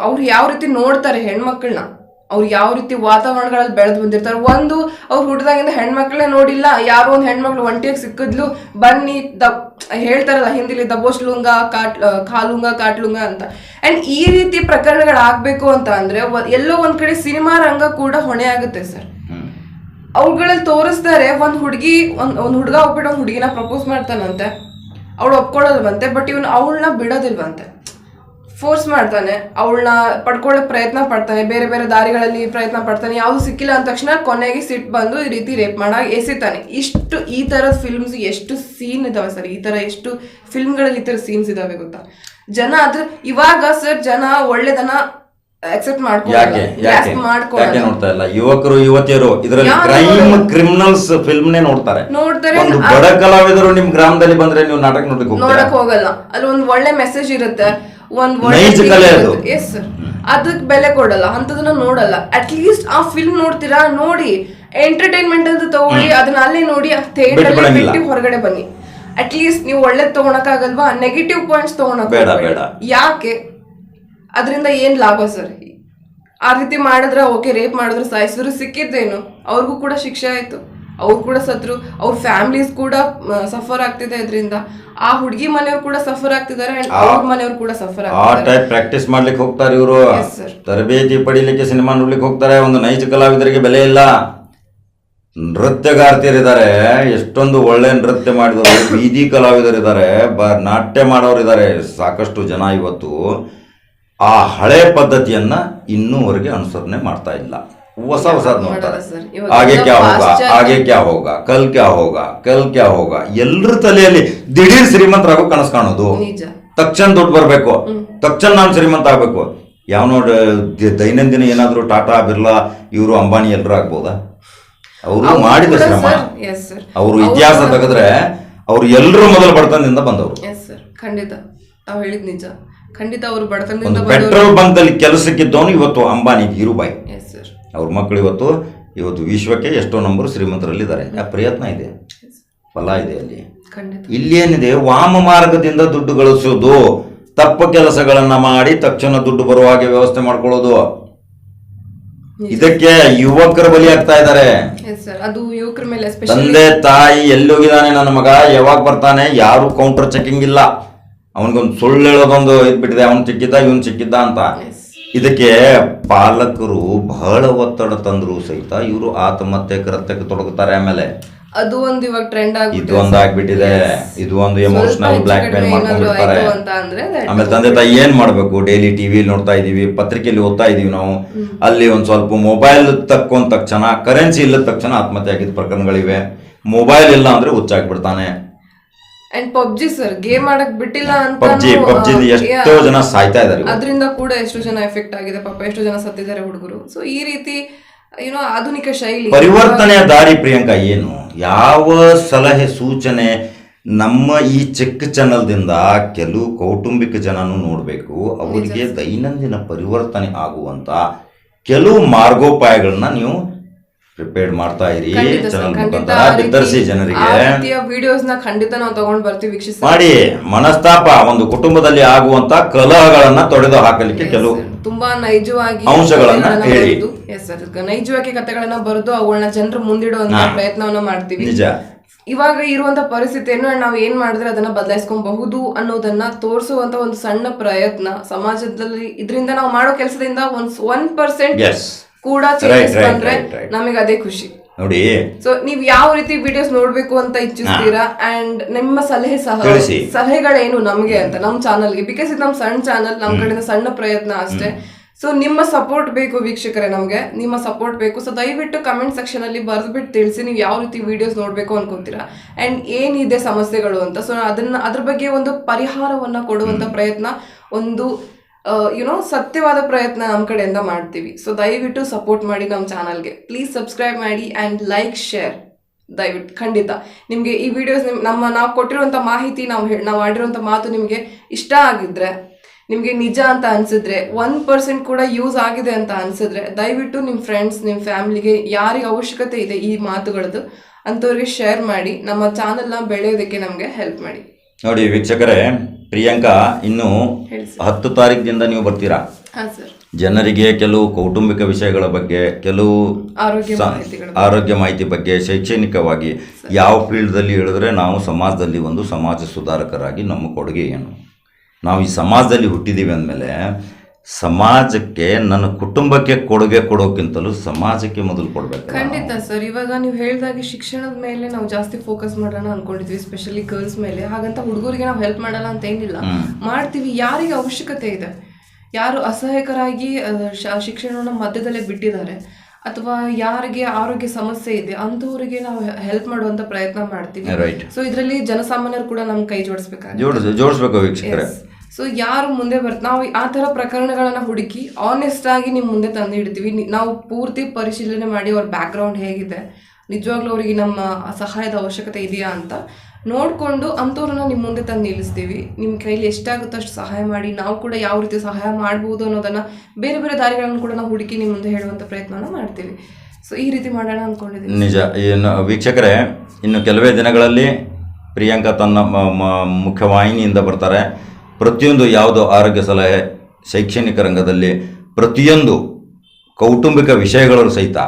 ಅವ್ರು ಯಾವ ರೀತಿ ನೋಡ್ತಾರೆ ಹೆಣ್ಮಕ್ಳನ್ನ. ಅವ್ರು ಯಾವ ರೀತಿ ವಾತಾವರಣಗಳಲ್ಲಿ ಬೆಳೆದು ಬಂದಿರ್ತಾರೆ ಒಂದು ಅವ್ರು ಹುಟ್ಟಿದಾಗಿಂದ ಹೆಣ್ಮಕ್ಳೇ ನೋಡಿಲ್ಲ ಯಾರೋ ಒಂದು ಹೆಣ್ಮಕ್ಳು ಒಂಟಿಯಾಗಿ ಸಿಕ್ಕಿದ್ಲು ಬನ್ನಿ ದ ಹೇಳ್ತಾರಲ್ಲ ಹಿಂದಿಲಿ ದಬೋಶ್ಲುಂಗ ಕಾಟ್ ಕಾಲುಂಗ ಕಾಟ್ಲುಂಗ ಅಂತ. ಅಂಡ್ ಈ ರೀತಿ ಪ್ರಕರಣಗಳಾಗಬೇಕು ಅಂತ ಅಂದ್ರೆ ಎಲ್ಲೋ ಒಂದ್ ಕಡೆ ಸಿನಿಮಾ ರಂಗ ಕೂಡ ಹೊಣೆ ಆಗುತ್ತೆ ಸರ್. ಅವ್ಗಳಲ್ಲಿ ಅವುಗಳಲ್ಲಿ ತೋರಿಸ್ತಾರೆ ಒಂದು ಹುಡುಗಿ ಒಂದು ಒಂದು ಹುಡುಗ ಒಬ್ಬಿಟ್ಟು ಒಂದು ಹುಡುಗಿನ ಪ್ರಪೋಸ್ ಮಾಡ್ತಾನಂತೆ. ಅವಳು ಒಪ್ಕೊಳ್ಳಲ್ವಂತೆ ಬಟ್ ಇವನು ಅವಳನ್ನ ಬಿಡೋದಿಲ್ವಂತೆ. ಫೋರ್ಸ್ ಮಾಡ್ತಾನೆ. ಅವಳನ್ನ ಪಡ್ಕೊಳ್ಳೋಕೆ ಪ್ರಯತ್ನ ಪಡ್ತಾನೆ. ಬೇರೆ ಬೇರೆ ದಾರಿಗಳಲ್ಲಿ ಪ್ರಯತ್ನ ಪಡ್ತಾನೆ. ಯಾವುದು ಸಿಕ್ಕಿಲ್ಲ ಅಂದ ತಕ್ಷಣ ಕೊನೆಗೆ ಸಿಟ್ ಬಂದು ಈ ರೀತಿ ರೇಪ್ ಮಾಡಾಗ ಎಸಿತಾನೆ. ಇಷ್ಟು ಈ ತರ ಫಿಲ್ಮ್ಸ್ ಎಷ್ಟು ಸೀನ್ ಇದಾವೆ ಸರ್? ಈ ತರ ಎಷ್ಟು ಫಿಲ್ಮ್ಗಳಲ್ಲಿ ಈ ತರ ಸೀನ್ಸ್ ಇದಾವೆ ಗೊತ್ತಾ? ಜನ ಅದ್ರ ಇವಾಗ ಸರ್ ಜನ ಒಳ್ಳೆದನ್ನ ಅಕ್ಸೆಪ್ಟ್ ಯಾಕೆ? ನೋಡ್ತಾ ಇಲ್ಲ? ಯುವಕರು ಯುವತಿಯರು ಇದರಲ್ಲಿ ಕ್ರೈಮ್ ಕ್ರಿಮಿನಲ್ಸ್ ಫಿಲ್ಮ್ನೇ ನೋಡ್ತಾರೆ. ನೋಡ್ತಾರೆ. ಒಂದು ಬಡ ಕಲಾವಿದರು ನಿಮ್ ಗ್ರಾಮದಲ್ಲಿ ಬಂದ್ರೆ ನೀವು ನಾಟಕ ನೋಡಕ್ ಹೋಗಲ್ಲ. ಅಲ್ಲಿ ಒಂದು ಒಳ್ಳೆ ಮೆಸೇಜ್ ಇರುತ್ತೆ. ಒಂದ್ ನೈಜ ಕಲೆ ಅದು. ಎಸ್ ಸರ್ ಅದಕ್ಕೆ ಬೆಲೆ ಕೊಡಲ್ಲ ಅಂತದನ್ನ ನೋಡಲ್ಲ. ಅಟ್ ಲೀಸ್ಟ್ ಆ ಫಿಲ್ಮ್ ನೋಡ್ತೀರಾ? ನೋಡಿ. ಎಂಟರ್ಟೈನ್ಮೆಂಟ್ ಅಂತ ತಗೊಳ್ಳಿ ಅದನ್ನ ಅಲ್ಲೇ ನೋಡಿ ಥಿಯೇಟರ್ ಬಿಟ್ಟು ಬಿಟ್ಟು ಹೊರಗಡೆ ಬನ್ನಿ. ಅಟ್ ಲೀಸ್ಟ್ ನೀವು ಒಳ್ಳೇದ್ ತಗೊಳಕ್ಕಾಗಲ್ವಾ? ನೆಗೆಟಿವ್ ಪಾಯಿಂಟ್ಸ್ ತಗೊಳಕ್ ಬೇಡ, ಹೋಗ್ಬೇಡಿ. ಯಾಕೆ? ಅದರಿಂದ ಏನ್ ಲಾಭ ಸರ್ ಆ ರೀತಿ ಮಾಡಿದ್ರೆ ಓಕೆ ರೇಪ್ ಮಾಡಿದ್ರು ಸಾಯಿಸಿದ್ರು ಸಿಕ್ಕಿದ್ದೇನು? ಅವ್ರಿಗೂ ಕೂಡ ಶಿಕ್ಷೆ ಆಯ್ತು. ಅವ್ರು ಕೂಡ ಸತ್ರು ಅವ್ರ ಫ್ಯಾಮಿಲೀಸ್ ಕೂಡ ಸಫರ್ ಆಗ್ತಿದೆ ಇದರಿಂದ. ಆ ಹುಡುಗಿ ಮನೆಯವ್ರು ಕೂಡ ಸಫರ್ ಆಗ್ತಿದ್ದಾರೆ ಅಂಡ್ ಅವ್ರ ಮನೆಯವ್ರು ಕೂಡ ಸಫರ್ ಆ ಟೈಪ್ ಪ್ರಾಕ್ಟೀಸ್ ಮಾಡ್ಲಿಕ್ಕೆ ಹೋಗ್ತಾರೆ ಇವರು. ತರಬೇತಿ ಪಡಿಲಿಕ್ಕೆ ಸಿನಿಮಾ ನೋಡ್ಲಿಕ್ಕೆ ಹೋಗ್ತಾರೆ ಒಂದು ನೈಜ ಕಲಾವಿದರಿಗೆ ಬೆಲೆ ಇಲ್ಲ. ನೃತ್ಯಗಾರ್ತಿಯರಿದ್ದಾರೆ ಎಷ್ಟೊಂದು ಒಳ್ಳೆ ನೃತ್ಯ ಮಾಡಿದವರು ಬೀದಿ ಕಲಾವಿದರಿದ್ದಾರೆ ಬ ನಾಟ್ಯ ಮಾಡೋರಿದ್ದಾರೆ ಸಾಕಷ್ಟು ಜನ ಇವತ್ತು ಆ ಹಳೆ ಪದ್ಧತಿಯನ್ನ ಇನ್ನೂವರೆಗೆ ಅನುಸರಣೆ ಮಾಡ್ತಾ ಇಲ್ಲ. ಹೊಸ सब ನೋಡ್ತಾರೆ ಹಾಗೆ ಕ್ಯಾ ಹೋಗ ಹಾಗೆ ಕ್ಯಾ ಹೋಗ ಕಲ್ ಕ್ಯಾ ಹೋಗ ಕಲ್ ಕ್ಯಾ ಹೋಗ ಎಲ್ಲರ ತಲೆಯಲ್ಲಿ ದಿಢೀರ್ ಶ್ರೀಮಂತರಾಗೋ ಕನಸು ಕಾಣೋದು ತಕ್ಷಣ ದುಡ್ಡು ಬರಬೇಕು. ತಕ್ಷಣ ನಾನು ಶ್ರೀಮಂತ ಆಗ್ಬೇಕು. ಯಾವ ನೋಡ್ ದೈನಂದಿನ ಏನಾದರೂ ಟಾಟಾ ಬಿರ್ಲಾ ಇವರು ಅಂಬಾನಿ ಎಲ್ಲರೂ ಆಗ್ಬೋದಾ? ಅವರು ಮಾಡಿದ ಶ್ರಮ. ಅವರು ಇತಿಹಾಸ ತೆಗೆದ್ರೆ ಅವ್ರು ಎಲ್ಲರೂ ಮೊದಲು ಬಡತನದಿಂದ ಬಂದವರು. ಖಂಡಿತ. ಹೇಳಿದ್ ನಿಜ. ಖಂಡಿತ ಅವರು ಬಡತನದಿಂದ ಪೆಟ್ರೋಲ್ ಬಂಕ್ದಲ್ಲಿ ಕೆಲಸಕ್ಕಿದ್ದವನು ಇವತ್ತು ಅಂಬಾನಿ ಧೀರುಬಾಯಿ. ಅವ್ರ ಮಕ್ಕಳು ಇವತ್ತು ಇವತ್ತು ವಿಶ್ವಕ್ಕೆ ಎಷ್ಟೋ ನಂಬರು ಶ್ರೀಮಂತರಲ್ಲಿದ್ದಾರೆ. ಆ ಪ್ರಯತ್ನ ಇದೆ. ಫಲ ಇದೆ ಅಲ್ಲಿ. ಇಲ್ಲೇನಿದೆ ಇಲ್ಲಿ ಏನಿದೆ ವಾಮ ಮಾರ್ಗದಿಂದ ದುಡ್ಡು ಗಳಿಸೋದು. ತಪ್ಪ ಕೆಲಸಗಳನ್ನ ಮಾಡಿ ತಕ್ಷಣ ದುಡ್ಡು ಬರುವ ಹಾಗೆ ವ್ಯವಸ್ಥೆ ಮಾಡ್ಕೊಳ್ಳೋದು. ಇದಕ್ಕೆ ಯುವಕರು ಆಗ್ತಾ ಇದ್ದಾರೆ. ತಂದೆ ತಾಯಿ ಎಲ್ಲಿ ಹೋಗಿದ್ದಾನೆ ನನ್ನ ಮಗ ಯಾವಾಗ ಬರ್ತಾನೆ ಯಾರು ಕೌಂಟರ್ ಚೆಕಿಂಗ್ ಇಲ್ಲ. ಅವನಿಗೊಂದು ಸುಳ್ಳು ಹೇಳೋದೊಂದು ಇದ್ಬಿಟ್ಟಿದೆ ಅವ್ನು ಸಿಕ್ಕಿದ್ದ ಇವನ್ ಸಿಕ್ಕಿದ್ದ ಅಂತ. ಇದಕ್ಕೆ ಪಾಲಕರು ಬಹಳ ಒತ್ತಡ ತಂದ್ರು ಸಹಿತ ಇವರು ಆತ್ಮಹತ್ಯೆ ಕೃತ್ಯಕ್ಕೆ ತೊಡಗುತ್ತಾರೆ ಆಮೇಲೆ. ಅದು ಒಂದು ಇವಾಗ ಟ್ರೆಂಡ್ ಇದು ಒಂದು ಆಗ್ಬಿಟ್ಟಿದೆ. ಇದು ಒಂದು ಎಮೋಷನಲ್ ಬ್ಲಾಕ್ ಮೇಲ್ ಮಾಡ್ಕೊಂಡ್ಬಿಡ್ತಾರೆ. ಆಮೇಲೆ ತಂದೆ ತಾಯಿ ಏನ್ ಮಾಡ್ಬೇಕು? ಡೈಲಿ ಟಿವಿ ನೋಡ್ತಾ ಇದೀವಿ ಪತ್ರಿಕೆಯಲ್ಲಿ ಓದ್ತಾ ಇದೀವಿ ನಾವು. ಅಲ್ಲಿ ಒಂದ್ ಸ್ವಲ್ಪ ಮೊಬೈಲ್ ತಕ್ಕೊಂಡ್ ತಕ್ಷಣ ಕರೆನ್ಸಿ ಇಲ್ಲದ ತಕ್ಷಣ ಆತ್ಮಹತ್ಯೆ ಆಗಿದ ಪ್ರಕರಣಗಳಿವೆ. ಮೊಬೈಲ್ ಇಲ್ಲ ಅಂದ್ರೆ ಹುಚ್ಚಾಗ್ಬಿಡ್ತಾನೆ. ಅಂಡ್ ಪಬ್ಜಿ ಸರ್ ಗೇಮ್ ಆಡಕ್ ಬಿಟ್ಟಿಲ್ಲ ಅಂತ ಪಬ್ಜಿ ಪಬ್ಜಿ ಎಷ್ಟೋ ಜನ ಸಾಯ್ತಾ ಇದ್ದಾರೆ. ಅದರಿಂದ ಕೂಡ ಎಷ್ಟೋ ಜನ ಎಫೆಕ್ಟ್ ಆಗಿದೆ ಪಾಪ ಎಷ್ಟೋ ಜನ ಸತ್ತಿದ್ದಾರೆ ಹುಡುಗರು. ಸೊ ಈ ರೀತಿ ಏನೋ ಆಧುನಿಕ ಶೈಲಿ. ಪರಿವರ್ತನೆಯ ದಾರಿ ಪ್ರಿಯಾಂಕಾ ಏನು? ಯಾವ ಸಲಹೆ ಸೂಚನೆ ನಮ್ಮ ಈ ಚೆಕ್ ಚಾನಲ್ದಿಂದ ಕೆಲವು ಕೌಟುಂಬಿಕ ಜನನು ನೋಡಬೇಕು. ಅವರಿಗೆ ದೈನಂದಿನ ಪರಿವರ್ತನೆ ಆಗುವಂತ ಕೆಲವು ಮಾರ್ಗೋಪಾಯಗಳನ್ನ ನೀವು ಪ್ರಿಪೇರ್ಡ್ ಮಾಡ್ತಾ ಇರಿ. ಚಾನಲ್ ಮುಖಾಂತರ ಬಿತ್ತರಿಸಿ ಜನರಿಗೆ. ವಿಡಿಯೋಸ್ನ ಖಂಡಿತ ನಾವು ತಗೊಂಡ್ ಬರ್ತೀವಿ ವೀಕ್ಷಿಸಿ ಮಾಡಿ ಮನಸ್ತಾಪ ಒಂದು ಕುಟುಂಬದಲ್ಲಿ ಆಗುವಂತ ಕಲಹಗಳನ್ನ ತೊಡೆದು ಹಾಕಲಿಕ್ಕೆ ಕೆಲವು ತುಂಬಾ ನೈಜವಾಗಿ ಅಂಶಗಳನ್ನ ಹೇಳಿ. ಎಸ್ ಸರ್ ನೈಜವಾಗಿ ಕಥೆಗಳನ್ನ ಬರೆದು ಅವುಗಳನ್ನ ಜನರು ಮುಂದಿಡುವಂತ ಪ್ರಯತ್ನವನ್ನು ಮಾಡ್ತೀವಿ. ನಿಜ. ಇವಾಗ ಇರುವಂತ ಪರಿಸ್ಥಿತಿಯನ್ನು ನಾವು ಏನ್ ಮಾಡಿದ್ರೆ ಅದನ್ನ ಬದಲಾಯಿಸ್ಕೊಬಹುದು ಅನ್ನೋದನ್ನ ತೋರಿಸುವಂತ ಒಂದು ಸಣ್ಣ ಪ್ರಯತ್ನ ಸಮಾಜದಲ್ಲಿ ಇದರಿಂದ ನಾವು ಮಾಡೋ ಕೆಲಸದಿಂದ ಒಂದ್ ಒನ್ ಪರ್ಸೆಂಟ್ ಕೂಡ ಚೇಂಜಸ್ right, ಬಂದ್ರೆ right. ನಮಗೆ ಅದೇ ಖುಷಿ. ನೋಡಿ. ಸೊ ನೀವ್ ಯಾವ ರೀತಿ ವಿಡಿಯೋಸ್ ನೋಡ್ಬೇಕು ಅಂತ ಇಚ್ಛಿಸ್ತೀರಾ? ಅಂಡ್ ನಿಮ್ಮ ಸಲಹೆ ಸಹ ತಿಳಿಸಿ. ಸಲಹೆಗಳೇನು ನಮ್ಗೆ ಅಂತ? ನಮ್ ಚಾನಲ್ಗೆ ಬಿಕಾಸ್ ಇದು ನಮ್ ಸಣ್ಣ ಚಾನಲ್ ನಮ್ ಕಡೆಯಿಂದ ಸಣ್ಣ ಪ್ರಯತ್ನ ಅಷ್ಟೇ. ಸೊ ನಿಮ್ಮ ಸಪೋರ್ಟ್ ಬೇಕು ವೀಕ್ಷಕರೇ ನಮ್ಗೆ. ನಿಮ್ಮ ಸಪೋರ್ಟ್ ಬೇಕು. ಸೊ ದಯವಿಟ್ಟು ಕಮೆಂಟ್ ಸೆಕ್ಷನ್ ಅಲ್ಲಿ ಬರ್ದ್ಬಿಟ್ಟು ತಿಳಿಸಿ ನೀವು ಯಾವ ರೀತಿ ವಿಡಿಯೋಸ್ ನೋಡ್ಬೇಕು ಅನ್ಕೊಂತೀರಾ? ಅಂಡ್ ಏನಿದೆ ಸಮಸ್ಯೆಗಳು ಅಂತ? ಸೊ ಅದನ್ನ ಅದ್ರ ಬಗ್ಗೆ ಒಂದು ಪರಿಹಾರವನ್ನ ಕೊಡುವಂತ ಪ್ರಯತ್ನ ಒಂದು ಯುನೋ ಸತ್ಯವಾದ ಪ್ರಯತ್ನ ನಮ್ಮ ಕಡೆಯಿಂದ ಮಾಡ್ತೀವಿ. ಸೊ ದಯವಿಟ್ಟು ಸಪೋರ್ಟ್ ಮಾಡಿ ನಮ್ಮ ಚಾನಲ್ಗೆ. ಪ್ಲೀಸ್ ಸಬ್ಸ್ಕ್ರೈಬ್ ಮಾಡಿ ಆ್ಯಂಡ್ ಲೈಕ್ ಶೇರ್ ದಯವಿಟ್ಟು, ಖಂಡಿತ. ನಿಮಗೆ ಈ ವಿಡಿಯೋಸ್ ನಮ್ಮ, ನಾವು ಕೊಟ್ಟಿರುವಂಥ ಮಾಹಿತಿ, ನಾವು ನಾವು ಆಡಿರುವಂಥ ಮಾತು ನಿಮಗೆ ಇಷ್ಟ ಆಗಿದ್ರೆ, ನಿಮಗೆ ನಿಜ ಅಂತ ಅನ್ಸಿದ್ರೆ ಒನ್ ಪರ್ಸೆಂಟ್ ಕೂಡ ಯೂಸ್ ಆಗಿದೆ ಅಂತ ಅನ್ಸಿದ್ರೆ, ದಯವಿಟ್ಟು ನಿಮ್ಮ ಫ್ರೆಂಡ್ಸ್ ನಿಮ್ಮ ಫ್ಯಾಮಿಲಿಗೆ ಯಾರಿಗೆ ಅವಶ್ಯಕತೆ ಇದೆ ಈ ಮಾತುಗಳದ್ದು, ಅಂಥವ್ರಿಗೆ ಶೇರ್ ಮಾಡಿ, ನಮ್ಮ ಚಾನಲ್ನ ಬೆಳೆಯೋದಕ್ಕೆ ನಮಗೆ ಹೆಲ್ಪ್ ಮಾಡಿ. ನೋಡಿ ವೀಕ್ಷಕರೇ ಪ್ರಿಯಾಂಕಾ ಇನ್ನು ಹತ್ತು ತಾರೀಕಿನಿಂದ ನೀವು ಬರ್ತೀರಾ? ಜನರಿಗೆ ಕೆಲವು ಕೌಟುಂಬಿಕ ವಿಷಯಗಳ ಬಗ್ಗೆ ಕೆಲವು ಆರೋಗ್ಯ ಮಾಹಿತಿ ಬಗ್ಗೆ ಶೈಕ್ಷಣಿಕವಾಗಿ ಯಾವ ಫೀಲ್ಡ್ದಲ್ಲಿ ಹೇಳಿದ್ರೆ ನಾವು ಸಮಾಜದಲ್ಲಿ ಒಂದು ಸಮಾಜ ಸುಧಾರಕರಾಗಿ ನಮ್ಮ ಕೊಡುಗೆ ಏನು ನಾವು ಈ ಸಮಾಜದಲ್ಲಿ ಹುಟ್ಟಿದ್ದೀವಿ ಅಂದಮೇಲೆ ಸಮಾಜಕ್ಕೆ ನನ್ನ ಕುಟುಂಬಕ್ಕೆ ಕೊಡುಗೆ ಕೊಡೋಕ್ಕಿಂತಲೂ ಸಮಾಜಕ್ಕೆ ಮೊದಲು ಕೊಡಬೇಕು ಖಂಡಿತ ಸರ್. ಇವಾಗ ನೀವು ಹೇಳಿದಾಗ ಶಿಕ್ಷಣದ ಮೇಲೆ ನಾವು ಜಾಸ್ತಿ ಫೋಕಸ್ ಮಾಡೋಣ ಅನ್ಕೊಂಡಿದ್ವಿ ಸ್ಪೆಷಲಿ ಗರ್ಲ್ಸ್ ಮೇಲೆ. ಹಾಗಂತ ಹುಡುಗರಿಗೆ ನಾವು ಹೆಲ್ಪ್ ಮಾಡಲ್ಲ ಅಂತ ಏನಿಲ್ಲ. ಮಾಡ್ತೀವಿ. ಯಾರಿಗೆ ಅವಶ್ಯಕತೆ ಇದೆ? ಯಾರು ಅಸಹಾಯಕರಾಗಿ ಶಿಕ್ಷಣವನ್ನ ಮಧ್ಯದಲ್ಲೇ ಬಿಟ್ಟಿದ್ದಾರೆ? ಅಥವಾ ಯಾರಿಗೆ ಆರೋಗ್ಯ ಸಮಸ್ಯೆ ಇದೆ? ಅಂತವರಿಗೆ ನಾವು ಹೆಲ್ಪ್ ಮಾಡುವಂತ ಪ್ರಯತ್ನ ಮಾಡ್ತೀವಿ. ಸೊ ಇದರಲ್ಲಿ ಜನಸಾಮಾನ್ಯರು ಕೂಡ ನಮ್ಮ ಕೈ ಜೋಡಿಸ್ಬೇಕಾಗುತ್ತೆ. ಜೋಡಿಸ್ ಜೋಡಿಸ್ಬೇಕು ವೀಕ್ಷಕರೇ. ಸೊ ಯಾರು ಮುಂದೆ ಬರ್ತ ನಾವು ಆ ಥರ ಪ್ರಕರಣಗಳನ್ನು ಹುಡುಕಿ ಆನೆಸ್ಟ್ ಆಗಿ ನಿಮ್ಮ ಮುಂದೆ ತಂದು ಇಡ್ತೀವಿ. ನಾವು ಪೂರ್ತಿ ಪರಿಶೀಲನೆ ಮಾಡಿ ಅವ್ರ ಬ್ಯಾಕ್ ಗ್ರೌಂಡ್ ಹೇಗಿದೆ. ನಿಜವಾಗ್ಲೂ ಅವರಿಗೆ ನಮ್ಮ ಸಹಾಯದ ಅವಶ್ಯಕತೆ ಇದೆಯಾ ಅಂತ ನೋಡಿಕೊಂಡು ಅಂಥವ್ರನ್ನ ನಿಮ್ಮ ಮುಂದೆ ತಂದು ನಿಲ್ಲಿಸ್ತೀವಿ. ನಿಮ್ಮ ಕೈಲಿ ಎಷ್ಟಾಗುತ್ತೋ ಅಷ್ಟು ಸಹಾಯ ಮಾಡಿ, ನಾವು ಕೂಡ ಯಾವ ರೀತಿ ಸಹಾಯ ಮಾಡ್ಬೋದು ಅನ್ನೋದನ್ನು ಬೇರೆ ಬೇರೆ ದಾರಿಗಳನ್ನು ಕೂಡ ನಾವು ಹುಡುಕಿ ನಿಮ್ಮ ಮುಂದೆ ಹೇಳುವಂಥ ಪ್ರಯತ್ನವನ್ನು ಮಾಡ್ತೀವಿ. ಸೊ ಈ ರೀತಿ ಮಾಡೋಣ ಅಂದ್ಕೊಂಡಿದ್ದೀನಿ ನಿಜ. ಇನ್ನು ವೀಕ್ಷಕರೇ, ಇನ್ನು ಕೆಲವೇ ದಿನಗಳಲ್ಲಿ ಪ್ರಿಯಾಂಕಾ ತನ್ನ ಮುಖ್ಯವಾಹಿನಿಯಿಂದ ಬರ್ತಾರೆ. ಪ್ರತಿಯೊಂದು ಯಾವುದೋ ಆರೋಗ್ಯ ಸಲಹೆ, ಶೈಕ್ಷಣಿಕ ರಂಗದಲ್ಲಿ ಪ್ರತಿಯೊಂದು ಕೌಟುಂಬಿಕ ವಿಷಯಗಳಲ್ಲೂ ಸಹಿತ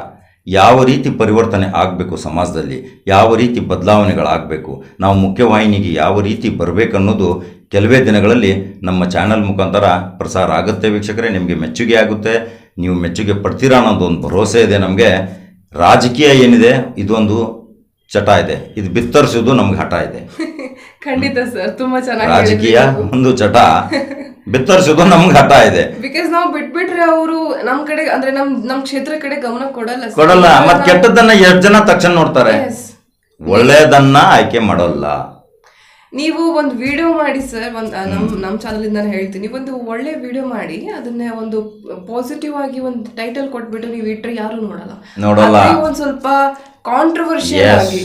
ಯಾವ ರೀತಿ ಪರಿವರ್ತನೆ ಆಗಬೇಕು ಸಮಾಜದಲ್ಲಿ, ಯಾವ ರೀತಿ ಬದಲಾವಣೆಗಳಾಗಬೇಕು, ನಾವು ಮುಖ್ಯವಾಹಿನಿಗೆ ಯಾವ ರೀತಿ ಬರಬೇಕನ್ನೋದು ಕೆಲವೇ ದಿನಗಳಲ್ಲಿ ನಮ್ಮ ಚಾನಲ್ ಮುಖಾಂತರ ಪ್ರಸಾರ ಆಗುತ್ತೆ ವೀಕ್ಷಕರೇ, ನಿಮಗೆ ಮೆಚ್ಚುಗೆ ಆಗುತ್ತೆ. ನೀವು ಮೆಚ್ಚುಗೆ ಪಡ್ತೀರಾ ಅನ್ನೋದು ಒಂದು ಭರವಸೆ ಇದೆ ನಮಗೆ. ರಾಜಕೀಯ ಏನಿದೆ, ಇದೊಂದು ಚಟ ಇದೆ. ಇದು ಬಿತ್ತರಿಸೋದು ನಮ್ಗೆ ಹಠ ಇದೆ. ಖಂಡಿತ ಸರ್ ತುಂಬಾ ಚೆನ್ನಾಗಿ ರಾಜಕೀಯ ಒಂದು ಚಟ ಬಿತ್ತರಿಸೋದು ನಮ್ಗೆ ಹಠ ಇದೆ ಬಿಕಾಸ್ ನಾವು ಬಿಟ್ಬಿಟ್ರೆ ಅವರು ನಮ್ ಕಡೆ ಅಂದ್ರೆ ನಮ್ ನಮ್ ಕ್ಷೇತ್ರ ಕಡೆ ಗಮನ ಕೊಡಲ್ಲ sir. ಕೊಡಲ್ಲ ಮತ್ ಕೆಟ್ಟದನ್ನ ಎಷ್ಟು ಜನ ತಕ್ಷಣ ನೋಡ್ತಾರೆ Yes. ಒಳ್ಳೆಯದನ್ನ ಆಯ್ಕೆ ಮಾಡೋಲ್ಲ ನೀವು ಒಂದು ವಿಡಿಯೋ ಮಾಡಿ ಸರ್ ಒಂದ್ ಆ, ನಮ್ ನಮ್ ಚಾನಲ್ ಇಂದಾನೆ ಹೇಳ್ತೀನಿ ಒಂದು ಒಳ್ಳೆ ವಿಡಿಯೋ ಮಾಡಿ ಅದನ್ನೇ ಒಂದು ಪಾಸಿಟಿವ್ ಆಗಿ ಒಂದು ಟೈಟಲ್ ಕೊಟ್ಬಿಟ್ಟು ನೀವು ಇಟ್ರೆ ಯಾರು ನೋಡಲ್ಲ ನೋಡಲ್ಲ. ಅದೇ ಒಂದ್ ಸ್ವಲ್ಪ ಕಾಂಟ್ರವರ್ಷಿಯಲ್ Yes. ಆಗಿ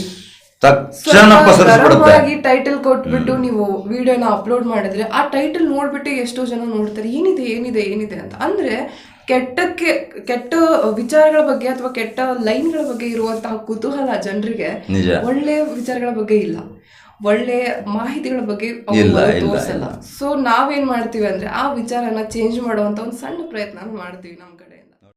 ತಕ್ಷಣ ಪಸರಿಸ್ಬಿಡುತ್ತೆ. ಟೈಟಲ್ ಕೊಟ್ಬಿಟ್ಟು ನೀವು ವಿಡಿಯೋನ ಅಪ್ಲೋಡ್ ಮಾಡಿದ್ರೆ ಆ ಟೈಟಲ್ ನೋಡ್ಬಿಟ್ಟು ಎಷ್ಟೋ ಜನ ನೋಡ್ತಾರೆ ಏನಿದೆ ಏನಿದೆ ಏನಿದೆ ಅಂತ. ಅಂದ್ರೆ ಕೆಟ್ಟಕ್ಕೆ ಕೆಟ್ಟ ವಿಚಾರಗಳ ಬಗ್ಗೆ ಅಥವಾ ಕೆಟ್ಟ ಲೈನ್ಗಳ ಬಗ್ಗೆ ಇರುವಂತಹ ಕುತೂಹಲ ಜನರಿಗೆ ಒಳ್ಳೆ ವಿಚಾರಗಳ ಬಗ್ಗೆ ಇಲ್ಲ. ಒಳ್ಳೆ ಮಾಹಿತಿಗಳ ಬಗ್ಗೆ ತೋರಿಸಲ್ಲ. ಸೊ ನಾವೇನ್ ಮಾಡ್ತೀವಿ ಅಂದ್ರೆ ಆ ವಿಚಾರನ ಚೇಂಜ್ ಮಾಡುವಂತ ಒಂದು ಸಣ್ಣ ಪ್ರಯತ್ನ ಮಾಡ್ತೀವಿ ನಮ್ ಕಡೆ